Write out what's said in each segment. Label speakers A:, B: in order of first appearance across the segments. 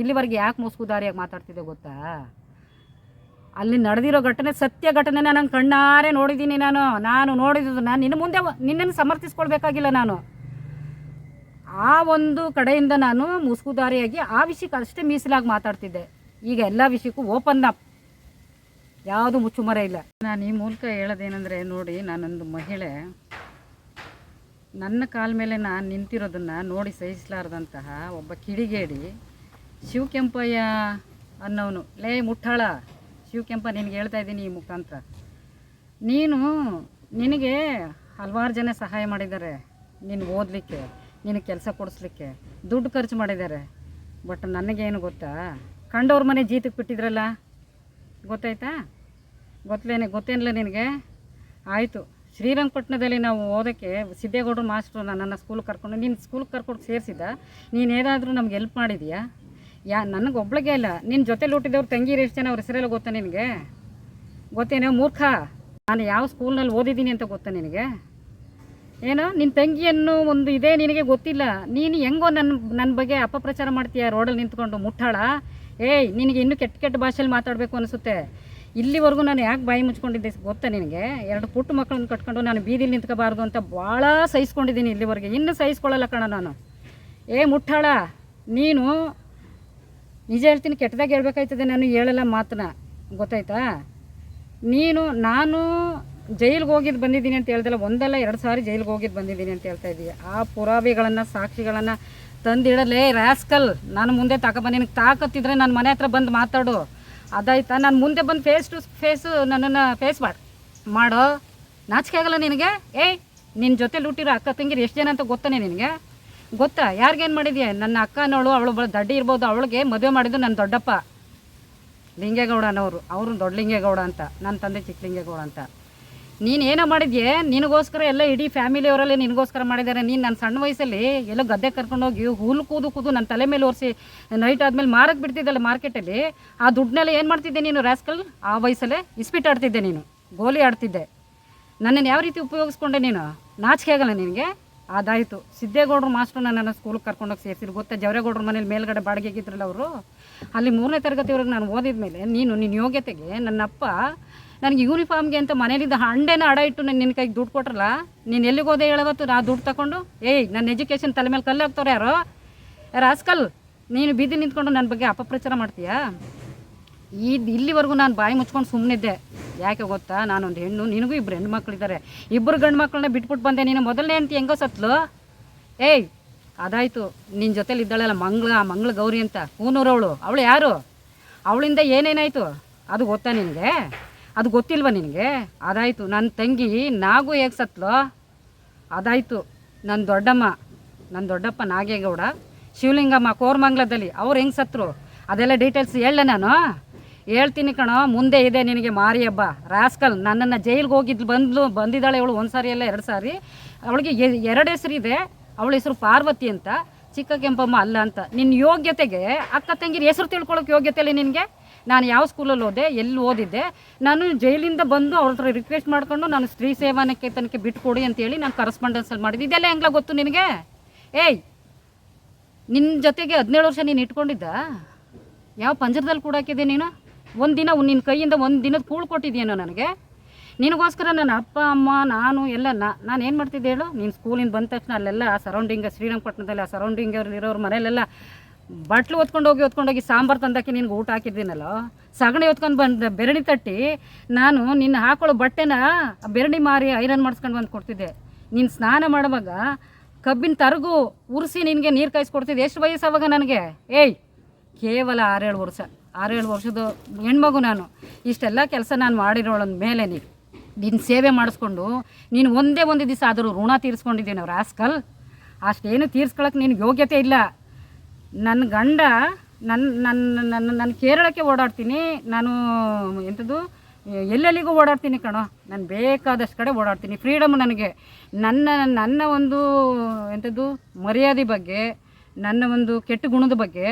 A: ಇಲ್ಲಿವರೆಗೆ ಯಾಕೆ ಮುಸ್ಕುದಾರಿಯಾಗಿ ಮಾತಾಡ್ತಿದ್ದೆ ಗೊತ್ತಾ? ಅಲ್ಲಿ ನಡೆದಿರೋ ಘಟನೆ ಸತ್ಯ ಘಟನೆ ನಾನು ಕಣ್ಣಾರೆ ನೋಡಿದ್ದೀನಿ ನಾನು. ನಾನು ನೋಡಿದ್ದು ನಾನು ನಿನ್ನ ಮುಂದೆ ನಿನ್ನನ್ನು ಸಮರ್ಥಿಸ್ಕೊಳ್ಬೇಕಾಗಿಲ್ಲ ನಾನು. ಆ ಒಂದು ಕಡೆಯಿಂದ ನಾನು ಮುಸ್ಕುದಾರಿಯಾಗಿ ಆ ವಿಷಯಕ್ಕೆ ಅಷ್ಟೇ ಮೀಸಲಾಗಿ ಮಾತಾಡ್ತಿದ್ದೆ. ಈಗ ಎಲ್ಲ ವಿಷಯಕ್ಕೂ ಓಪನ್ ಅಪ್. ಯಾವುದು ಮುಚ್ಚುಮರ ಇಲ್ಲ. ನಾನು ಈ ಮೂಲಕ ಹೇಳೋದೇನೆಂದರೆ ನೋಡಿ, ನಾನೊಂದು ಮಹಿಳೆ. ನನ್ನ ಕಾಲ ಮೇಲೆ ನಾನು ನಿಂತಿರೋದನ್ನು ನೋಡಿ ಸಹಿಸಲಾರ್ದಂತಹ ಒಬ್ಬ ಕಿಡಿಗೇಡಿ ಶಿವಕೆಂಪಯ್ಯ ಅನ್ನೋನು ಲೇ ಮುಟ್ಟಾಳ, ಶಿವಕೆಂಪ ನಿನಗೆ ಹೇಳ್ತಾ ಇದ್ದೀನಿ ಈ ಮುಖಾಂತರ. ನೀನು ನಿನಗೆ ಹಲವಾರು ಜನ ಸಹಾಯ ಮಾಡಿದ್ದಾರೆ ನೀನು ಓದಲಿಕ್ಕೆ ನಿನಗೆ ಕೆಲಸ ಕೊಡಿಸ್ಲಿಕ್ಕೆ, ದುಡ್ಡು ಖರ್ಚು ಮಾಡಿದ್ದಾರೆ. ಬಟ್ ನನಗೇನು ಗೊತ್ತಾ? ಕಂಡವ್ರ ಮನೆ ಜೀತಕ್ಕೆ ಬಿಟ್ಟಿದ್ರಲ್ಲ? ಗೊತ್ತಾಯ್ತಾ? ಗೊತ್ತಲೇನೆ ಗೊತ್ತೇನಿಲ್ಲ ನಿನಗೆ? ಆಯಿತು ಶ್ರೀರಂಗಪಟ್ಟಣದಲ್ಲಿ ನಾವು ಓದೋಕ್ಕೆ ಸಿದ್ದೇಗೌಡರು ಮಾಸ್ಟ್ರು ನನ್ನ ಸ್ಕೂಲ್ಗೆ ಕರ್ಕೊಂಡು, ನೀನು ಸ್ಕೂಲ್ಗೆ ಕರ್ಕೊಂಡು ಸೇರಿಸಿದ ನೀನು ಏನಾದರೂ ನಮ್ಗೆ ಹೆಲ್ಪ್ ಮಾಡಿದ್ಯಾ? ಯಾ, ನನಗೆ ಒಬ್ಳಿಗೆ ಇಲ್ಲ. ನಿನ್ನ ಜೊತೆಲಿ ಹುಟ್ಟಿದವ್ರು ತಂಗಿ ಎಷ್ಟು ಜನ, ಅವ್ರ ಹೆಸರೆಲ್ಲ ಗೊತ್ತಾ ನಿನಗೆ? ಗೊತ್ತೇನೋ, ಮೂರ್ಖ? ನಾನು ಯಾವ ಸ್ಕೂಲ್ನಲ್ಲಿ ಓದಿದ್ದೀನಿ ಅಂತ ಗೊತ್ತಾ ನಿನಗೆ? ಏನೋ ನಿನ್ನ ತಂಗಿಯನ್ನು ಒಂದು ಇದೆ ನಿನಗೆ ಗೊತ್ತಿಲ್ಲ. ನೀನು ಹೆಂಗೋ ನನ್ನ ನನ್ನ ಬಗ್ಗೆ ಅಪಪ್ರಚಾರ ಮಾಡ್ತೀಯ? ರೋಡಲ್ಲಿ ನಿಂತ್ಕೊಂಡು ಮುಟ್ಟಾಳ? ಏಯ್, ನಿನಗೆ ಇನ್ನೂ ಕೆಟ್ಟ ಕೆಟ್ಟ ಭಾಷೆಯಲ್ಲಿ ಮಾತಾಡಬೇಕು ಅನಿಸುತ್ತೆ. ಇಲ್ಲಿವರೆಗೂ ನಾನು ಯಾಕೆ ಬಾಯಿ ಮುಚ್ಕೊಂಡಿದ್ದೆ ಗೊತ್ತಾ ನಿನಗೆ? ಎರಡು ಪುಟ್ಟ ಮಕ್ಕಳನ್ನ ಕಟ್ಕೊಂಡು ನಾನು ಬೀದಿಲಿ ನಿಂತ್ಕೋಬಾರ್ದು ಅಂತ ಭಾಳ ಸಹಿಸ್ಕೊಂಡಿದ್ದೀನಿ ಇಲ್ಲಿವರೆಗೆ. ಇನ್ನೂ ಸಹಿಸ್ಕೊಳ್ಳಲ್ಲ ಕಣ ನಾನು. ಏ, ಮುಟ್ಟಾಳ, ನೀನು ನಿಜ ಹೇಳ್ತೀನಿ, ಕೆಟ್ಟದಾಗ ಹೇಳ್ಬೇಕಾಯ್ತದೆ ನಾನು, ಹೇಳಲ್ಲ ಮಾತನ್ನ. ಗೊತ್ತಾಯ್ತಾ? ನೀನು, ನಾನು ಜೈಲಿಗೆ ಹೋಗಿದ್ದು ಬಂದಿದ್ದೀನಿ ಅಂತ ಹೇಳ್ದಲ್ಲ, ಒಂದಲ್ಲ ಎರಡು ಸಾರಿ ಜೈಲಿಗೆ ಹೋಗಿದ್ದು ಬಂದಿದ್ದೀನಿ ಅಂತ ಹೇಳ್ತಾ ಇದ್ದೀಯ ಆ ಪುರಾವೆಗಳನ್ನು, ಸಾಕ್ಷಿಗಳನ್ನು ತಂದಿಡಲೇ ರಾಸ್ಕಲ್, ನಾನು ಮುಂದೆ ತಗೊಬಂದು ನಿನಗೆ ತಾಕತ್ತಿದ್ರೆ ನನ್ನ ಮನೆ ಹತ್ರ ಬಂದು ಮಾತಾಡು. ಅದಾಯ್ತಾ? ನಾನು ಮುಂದೆ ಬಂದು ಫೇಸ್ ಟು ಫೇಸು ನನ್ನನ್ನು ಫೇಸ್ ಮಾಡಿ, ಮಾಡೋ. ನಾಚಿಕೆ ಆಗಲ್ಲ ನಿನಗೆ? ಏಯ್ ನಿನ್ನ ಜೊತೆ ಲುಟ್ಟಿರೋ ಅಕ್ಕ ತಂಗಿರು ಎಷ್ಟು ಜನ ಅಂತ ಗೊತ್ತಾನೆ ನಿನಗೆ? ಗೊತ್ತಾ? ಯಾರಿಗೇನು ಮಾಡಿದ್ಯಾ? ನನ್ನ ಅಕ್ಕನವಳು, ಅವಳು ಬಳ ದಡ್ಡಿ ಇರ್ಬೋದು, ಅವಳಿಗೆ ಮದುವೆ ಮಾಡಿದ್ದು ನನ್ನ ದೊಡ್ಡಪ್ಪ. ಲಿಂಗೇಗೌಡನವರು ಅವರು ದೊಡ್ಡ ಲಿಂಗೇಗೌಡ ಅಂತ. ನನ್ನ ತಂದೆ ಚಿಕ್ಕ ಲಿಂಗೇಗೌಡ ಅಂತ. ನೀನು ಏನೋ ಮಾಡಿದ್ಯೆ? ನಿನಗೋಸ್ಕರ ಎಲ್ಲ ಇಡೀ ಫ್ಯಾಮಿಲಿಯವರಲ್ಲಿ ನಿನಗೋಸ್ಕರ ಮಾಡಿದ್ದಾರೆ ನೀನು ನನ್ನ ಸಣ್ಣ ವಯಸ್ಸಲ್ಲಿ ಎಲ್ಲೋ ಗದ್ದೆ ಕರ್ಕೊಂಡೋಗಿ ಹುಲ್ಲು ಕೂದು ಕೂದು ನನ್ನ ತಲೆ ಮೇಲೆ ಒರೆಸಿ ನೈಟ್ ಆದಮೇಲೆ ಮಾರಕ್ಕೆ ಬಿಡ್ತಿದ್ದಲ್ಲ ಮಾರ್ಕೆಟಲ್ಲಿ? ಆ ದುಡ್ಡನ್ನೆಲ್ಲ ಏನು ಮಾಡ್ತಿದ್ದೆ ನೀನು, ರಾಸ್ಕಲ್? ಆ ವಯಸ್ಸಲ್ಲೇ ಇಸ್ಪಿಟ್ ಆಡ್ತಿದ್ದೆ ನೀನು. ಗೋಲಿ ಆಡ್ತಿದ್ದೆ. ನನ್ನನ್ನು ಯಾವ ರೀತಿ ಉಪಯೋಗಿಸ್ಕೊಂಡೆ ನೀನು? ನಾಚಿಕೆ ಆಗಲ್ಲ ನಿನಗೆ? ಅದಾಯಿತು. ಸಿದ್ದೇಗೌಡರು ಮಾಸ್ಟ್ರು ನನ್ನ ಸ್ಕೂಲ್ಗೆ ಕರ್ಕೊಂಡೋಗಿ ಸೇರಿಸಿರು ಗೊತ್ತಾ ಜವರೇಗೌಡ್ರ ಮನೇಲಿ ಮೇಲ್ಗಡೆ ಬಾಡಿಗೆಗಿದ್ರಲ್ಲ ಅವರು? ಅಲ್ಲಿ ಮೂರನೇ ತರಗತಿವರೆಗೆ ನಾನು ಓದಿದ ಮೇಲೆ ನೀನು ನಿನ್ನ ಯೋಗ್ಯತೆಗೆ ನನ್ನಪ್ಪ ನನಗೆ ಯೂನಿಫಾರ್ಮ್ಗೆ ಅಂತ ಮನೇಲಿದ್ದ ಹಂಡೆನ ಅಡ ಇಟ್ಟು ನಾನು ನಿನ್ನ ಕೈಗೆ ದುಡ್ಡು ಕೊಟ್ರಲ್ಲ, ನೀನು ಎಲ್ಲಿಗೆ ಹೋದೆ ಹೇಳವತ್ತು ನಾ ದುಡ್ಡು ತಗೊಂಡು ಏಯ್, ನನ್ನ ಎಜುಕೇಷನ್ ತಲೆ ಮೇಲೆ ಕಲ್ಲು ಹಾಕ್ತವ್ರೆ ಯಾರೋ? ರಾಸ್ಕಲ್ ನೀನು ಬೀದಿ ನಿಂತ್ಕೊಂಡು ನನ್ನ ಬಗ್ಗೆ ಅಪಪ್ರಚಾರ ಮಾಡ್ತೀಯಾ? ಇದು ಇಲ್ಲಿವರೆಗೂ ನಾನು ಬಾಯಿ ಮುಚ್ಕೊಂಡು ಸುಮ್ಮನಿದ್ದೆ ಯಾಕೆ ಗೊತ್ತಾ? ನಾನೊಂದು ಹೆಣ್ಣು, ನಿನಗೂ ಇಬ್ಬರು ಹೆಣ್ಣು ಮಕ್ಕಳಿದ್ದಾರೆ ಇಬ್ಬರು ಗಂಡು ಮಕ್ಕಳನ್ನ ಬಿಟ್ಬಿಟ್ಟು ಬಂದೆ ನೀನು ಮೊದಲನೇ ಅಂತ ಹೆಂಗೋ ಸತ್ಲು? ಏಯ್, ಅದಾಯಿತು. ನಿನ್ನ ಜೊತೇಲಿ ಇದ್ದಾಳಲ್ಲ ಮಂಗಳ ಮಂಗಳ ಗೌರಿ ಅಂತ. ಹೂನೂರವಳು ಅವಳು. ಯಾರು? ಅವಳಿಂದ ಏನೇನಾಯಿತು? ಅದು ಗೊತ್ತಾ ನಿನಗೆ? ಅದು ಗೊತ್ತಿಲ್ವ ನಿನಗೆ? ಅದಾಯಿತು. ನನ್ನ ತಂಗಿ ನಾಗು ಹೇಗೆ ಸತ್ಲು? ಅದಾಯಿತು. ನನ್ನ ದೊಡ್ಡಮ್ಮ ನನ್ನ ದೊಡ್ಡಪ್ಪ ನಾಗೇಗೌಡ, ಶಿವಲಿಂಗಮ್ಮ ಕೋರ್ಮಂಗ್ಲದಲ್ಲಿ. ಅವ್ರು ಹೆಂಗೆ ಸತ್ರು? ಅದೆಲ್ಲ ಡೀಟೇಲ್ಸ್ ಹೇಳಲೆ ನಾನು? ಹೇಳ್ತೀನಿ ಕಣೋ, ಮುಂದೆ ಇದೆ ನಿನಗೆ ಮಾರಿ ಹಬ್ಬ ರಾಸ್ಕಲ್, ನನ್ನನ್ನು ಜೈಲಿಗೆ ಹೋಗಿದ್ದು ಬಂದ್ಲು, ಬಂದಿದ್ದಾಳೆ ಅವಳು ಒಂದು ಸಾರಿ ಅಲ್ಲ ಎರಡು ಸಾರಿ. ಅವಳಿಗೆ ಎರಡು ಹೆಸರು ಇದೆ. ಅವಳ ಹೆಸರು ಪಾರ್ವತಿ ಅಂತ. ಚಿಕ್ಕ ಕೆಂಪಮ್ಮ ಅಲ್ಲ ಅಂತ. ನಿನ್ನ ಯೋಗ್ಯತೆಗೆ, ಅಕ್ಕ ತಂಗಿರ ಹೆಸರು ತಿಳ್ಕೊಳ್ಳೋಕೆ ಯೋಗ್ಯತೆ ಇಲ್ಲ ನಿನಗೆ? ನಾನು ಯಾವ ಸ್ಕೂಲಲ್ಲಿ ಓದೆ, ಎಲ್ಲಿ ಓದಿದ್ದೆ? ನಾನು ಜೈಲಿಂದ ಬಂದು ಅವ್ರ ಹತ್ರ ರಿಕ್ವೆಸ್ಟ್ ಮಾಡ್ಕೊಂಡು ನಾನು ಸ್ತ್ರೀ ಸೇವಾನಕ್ಕೆ ತನಕ ಬಿಟ್ಕೊಡಿ ಅಂತೇಳಿ ನಾನು ಕರೆಸ್ಪಾಂಡೆನ್ಸಲ್ಲಿ ಮಾಡಿದ್ದೆ. ಇದೆಲ್ಲ ಹೆಂಗ್ಲ ಗೊತ್ತು ನಿನಗೆ? ಏಯ್! ನಿನ್ನ ಜೊತೆಗೆ ಹದಿನೇಳು ವರ್ಷ ನೀನು ಇಟ್ಕೊಂಡಿದ್ದ? ಯಾವ ಪಂಜರದಲ್ಲಿ ಕೂಡಾಕಿದೆ ನೀನು? ಒಂದು ದಿನ ನಿನ್ನ ಕೈಯಿಂದ ಒಂದು ದಿನದ ಕೂಳು ಕೊಟ್ಟಿದ್ಯೇನೋ ನನಗೆ? ನಿನಗೋಸ್ಕರ ನನ್ನ ಅಪ್ಪ, ಅಮ್ಮ, ನಾನು ಎಲ್ಲ ನಾನು ಏನು ಮಾಡ್ತಿದ್ದೆ ಹೇಳು? ನೀನು ಸ್ಕೂಲಿಂದ ಬಂದ ತಕ್ಷಣ ಅಲ್ಲೆಲ್ಲ ಆ ಸರೌಂಡಿಂಗ್ ಶ್ರೀರಂಗಪಟ್ಟಣದಲ್ಲಿ ಆ ಸರೌಂಡಿಂಗ್ ಇರೋರು ಮನೆಯಲ್ಲೆಲ್ಲ ಬಟ್ಲು ಹೊತ್ಕೊಂಡು ಹೋಗಿ ಹೊತ್ಕೊಂಡೋಗಿ ಸಾಂಬಾರು ತಂದಕ್ಕೆ ನಿನ್ಗೆ ಊಟ ಹಾಕಿದ್ದೀನಲ್ಲ? ಸಗಣಿ ಹೊತ್ಕೊಂಡು ಬಂದು ಬೆರಣಿ ತಟ್ಟಿ ನಾನು ನಿನ್ನ ಹಾಕೊಳ್ಳೋ ಬಟ್ಟೆನ ಬೆರಣಿ ಮಾರಿ ಐರನ್ ಮಾಡಿಸ್ಕೊಂಡು ಬಂದು ಕೊಡ್ತಿದ್ದೆ. ನೀನು ಸ್ನಾನ ಮಾಡುವಾಗ ಕಬ್ಬಿನ ತರಗು, ಉರಿಸಿ ನಿನಗೆ ನೀರು ಕಾಯಿಸ್ಕೊಡ್ತಿದ್ದೆ ಎಷ್ಟು ವಯಸ್ಸು ಅವಾಗ ನನಗೆ? ಏಯ್, ಕೇವಲ ಆರೇಳು ವರ್ಷ. ಆರೇಳು ವರ್ಷದ ಹೆಣ್ಮಗು ನಾನು. ಇಷ್ಟೆಲ್ಲ ಕೆಲಸ ನಾನು ಮಾಡಿರೋಳ ಮೇಲೆ ನೀನು ನಿನ್ನ ಸೇವೆ ಮಾಡಿಸ್ಕೊಂಡು ನೀನು ಒಂದೇ ಒಂದು ದಿವಸ ಆದರೂ ಋಣ ತೀರಿಸ್ಕೊಂಡಿದ್ದೀನಿ ಅವ್ರು ಆಸ್ಕಲ್. ಅಷ್ಟೇನು ತೀರ್ಸ್ಕೊಳಕ್ಕೆ ನಿನಗೆ ಯೋಗ್ಯತೆ ಇಲ್ಲ. ನನ್ನ ಗಂಡ ನನ್ನ ನನ್ನ ನನ್ನ ನನ್ನ ಕೇರಳಕ್ಕೆ ಓಡಾಡ್ತೀನಿ. ನಾನು ಎಂಥದ್ದು ಎಲ್ಲೆಲ್ಲಿಗೂ ಓಡಾಡ್ತೀನಿ ಕಣೋ. ನಾನು ಬೇಕಾದಷ್ಟು ಕಡೆ ಓಡಾಡ್ತೀನಿ. ಫ್ರೀಡಮ್ ನನಗೆ. ನನ್ನ ನನ್ನ ಒಂದು ಎಂಥದ್ದು ಮರ್ಯಾದೆ ಬಗ್ಗೆ, ನನ್ನ ಒಂದು ಕೆಟ್ಟ ಗುಣದ ಬಗ್ಗೆ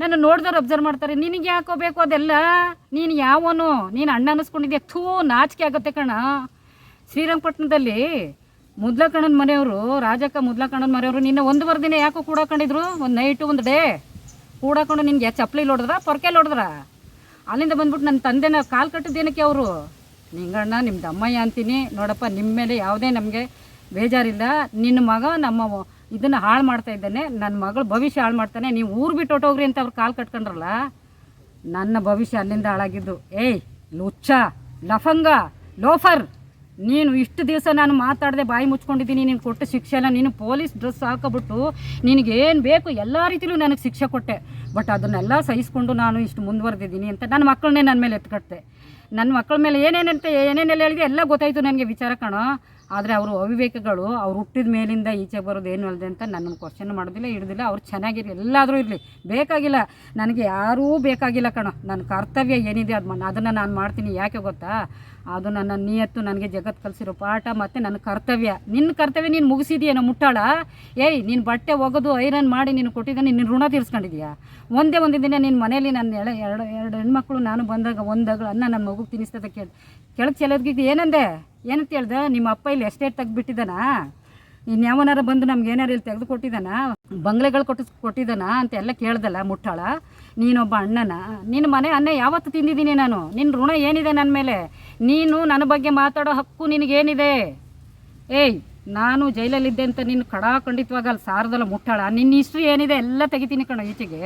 A: ನನ್ನ ನೋಡಿದವ್ರು ಅಬ್ಸರ್ವ್ ಮಾಡ್ತಾರೆ, ನಿನಗೆ ಯಾಕೋ ಬೇಕು ಅದೆಲ್ಲ? ನೀನು ಯಾವನು? ನೀನು ಅಣ್ಣ ಅನ್ನಿಸ್ಕೊಂಡಿದ್ದೆ ಥೂ, ನಾಚಿಕೆ ಆಗುತ್ತೆ ಕಣ. ಶ್ರೀರಂಗಪಟ್ಟಣದಲ್ಲಿ ಮುದ್ಲಕಣ್ಣನ ಮನೆಯವರು, ರಾಜಕ್ಕ ಮುದ್ಲಕಣ್ಣನ ಮನೆಯವರು ನಿನ್ನ ಒಂದುವರೆ ದಿನ ಯಾಕೋ ಕೂಡಾಕೊಂಡಿದ್ರು ಒಂದು ನೈಟು ಒಂದು ಡೇ ಕೂಡಾಕೊಂಡು ನಿನಗೆ ಚಪ್ಪಲಿ ಹೊಡೆದ್ರ ಪೊರ್ಕೆಲಿ ಹೊಡೆದ್ರ ಅಲ್ಲಿಂದ ಬಂದ್ಬಿಟ್ಟು ನನ್ನ ತಂದೆನ ಕಾಲು ಕಟ್ಟಿದ್ದೇನಕ್ಕೆ ಅವರು? ನಿಂಗಣ್ಣ ನಿಮ್ಮ ಅಮ್ಮಯ್ಯ ಅಂತೀನಿ. ನೋಡಪ್ಪ ನಿಮ್ಮ ಮೇಲೆ ಯಾವುದೇ ನಮಗೆ ಬೇಜಾರಿಲ್ಲ. ನಿನ್ನ ಮಗ ನಮ್ಮ ಇದನ್ನು ಹಾಳು ಮಾಡ್ತಾ ಇದ್ದಾನೆ. ನನ್ನ ಮಗಳು ಭವಿಷ್ಯ ಹಾಳು ಮಾಡ್ತಾನೆ. ನೀವು ಊರು ಬಿಟ್ಟು ಹೊಟ್ಟೋಗ್ರಿ ಅಂತ ಅವ್ರು ಕಾಲು ಕಟ್ಕೊಂಡ್ರಲ್ಲ? ನನ್ನ ಭವಿಷ್ಯ ಅಲ್ಲಿಂದ ಹಾಳಾಗಿದ್ದು. ಏಯ್, ಲುಚ್ಚ, ಲಫಂಗ, ಲೋಫರ್! ನೀನು ಇಷ್ಟು ದಿವಸ ನಾನು ಮಾತಾಡದೆ ಬಾಯಿ ಮುಚ್ಕೊಂಡಿದ್ದೀನಿ. ನೀನು ಕೊಟ್ಟ ಶಿಕ್ಷೆನ ನೀನು ಪೊಲೀಸ್ ಡ್ರೆಸ್ ಹಾಕೋಬಿಟ್ಟು ನಿನಗೇನು ಬೇಕು ಎಲ್ಲ ರೀತಿಲೂ ನನಗೆ ಶಿಕ್ಷೆ ಕೊಟ್ಟೆ. ಬಟ್ ಅದನ್ನೆಲ್ಲ ಸಹಿಸ್ಕೊಂಡು ನಾನು ಇಷ್ಟು ಮುಂದುವರೆದಿದ್ದೀನಿ ಅಂತ ನನ್ನ ಮಕ್ಕಳನ್ನೇ ನನ್ನ ಮೇಲೆ ಎತ್ಕಟ್ಟೆ. ನನ್ನ ಮಕ್ಕಳ ಮೇಲೆ ಏನೇನಂತೆ ಏನೇನೆಲ್ಲ ಹೇಳಿದೆ ಎಲ್ಲ ಗೊತ್ತಾಯಿತು ನನಗೆ ವಿಚಾರ ಕಣೋ. ಆದರೆ ಅವರು ಅವಿವೇಕಗಳು, ಅವ್ರು ಹುಟ್ಟಿದ ಮೇಲಿಂದ ಈಚೆ ಬರೋದು ಏನು ಅಲ್ಲದೆ ಅಂತ ನನ್ನ ಕ್ವಶನ್ ಮಾಡೋದಿಲ್ಲ, ಹಿಡ್ದಿಲ್ಲ. ಅವ್ರು ಚೆನ್ನಾಗಿರಲಿ, ಎಲ್ಲಾದರೂ ಇರಲಿ. ಬೇಕಾಗಿಲ್ಲ. ನನಗೆ ಯಾರೂ ಬೇಕಾಗಿಲ್ಲ ಕಣೋ. ನನ್ನ ಕರ್ತವ್ಯ ಏನಿದೆ ಅದು ಅದನ್ನು ನಾನು ಮಾಡ್ತೀನಿ. ಯಾಕೆ ಗೊತ್ತಾ? ಅದು ನನ್ನ ನಿಯತ್ತು, ನನಗೆ ಜಗತ್ತು ಕಲಿಸಿರೋ ಪಾಠ ಮತ್ತು ನನ್ನ ಕರ್ತವ್ಯ. ನಿನ್ನ ಕರ್ತವ್ಯ ನೀನು ಮುಗಿಸಿದೀಯೇನೋ ಮುಟ್ಟಾಳ? ಏಯ್, ನೀನು ಬಟ್ಟೆ ಒಗೆದು ಐರನ್ ಮಾಡಿ ನೀನು ಕೊಟ್ಟಿದ್ದೆ ನಿನ್ನ ಋಣ ತೀರಿಸ್ಕೊಂಡಿದ್ಯಾ? ಒಂದೇ ಒಂದು ದಿನ ನಿನ್ನ ಮನೇಲಿ ನನ್ನ ಎಳೆ, ಎರಡು ಎರಡು ಹೆಣ್ಮಕ್ಳು, ನಾನು ಬಂದಾಗ ಒಂದಾಗ ಅನ್ನ ನನ್ನ ಮಗುಗೆ ತಿನ್ನಿಸ್ತದೆ ಕೇಳಿ, ಕೆಳಗೆ ಚೆಲ್ಲೋದಕ್ಕೆ ಏನಂದೆ? ಏನಂತ ಹೇಳ್ದೆ? ನಿಮ್ಮ ಅಪ್ಪ ಇಲ್ಲಿ ಎಸ್ಟೇಟ್ ತೆಗ್ದುಬಿಟ್ಟಿದ್ದಾನಾ ಇನ್ನು ಯಾವನಾರ ಬಂದು ನಮ್ಗೆ ಏನಾರು ಇಲ್ಲಿ ತೆಗೆದು ಕೊಟ್ಟಿದ್ದಾನ? ಬಂಗ್ಲೆಗಳು ಕೊಟ್ಟು ಕೊಟ್ಟಿದ್ದಾನ ಅಂತ ಎಲ್ಲ ಕೇಳ್ದಲ್ಲ ಮುಟ್ಟಾಳ? ನೀನೊಬ್ಬ ಅಣ್ಣನ? ನಿನ್ನ ಮನೆ ಅನ್ನ ಯಾವತ್ತು ತಿಂದಿದ್ದೀನಿ ನಾನು? ನಿನ್ನ ಋಣ ಏನಿದೆ ನನ್ನ ಮೇಲೆ? ನೀನು ನನ್ನ ಬಗ್ಗೆ ಮಾತಾಡೋ ಹಕ್ಕು ನಿನಗೇನಿದೆ? ಏಯ್, ನಾನು ಜೈಲಲ್ಲಿದ್ದೆ ಅಂತ ನೀನು ಕಡಾಖಂಡಿತವಾಗ ಅಲ್ಲಿ ಸಾರದಲ್ಲ ಮುಟ್ಟಾಳ. ನಿನ್ನ ಹಿಸ್ಟ್ರಿ ಏನಿದೆ ಎಲ್ಲ ತೆಗಿತೀನಿ ಕಣ ಈಚೆಗೆ.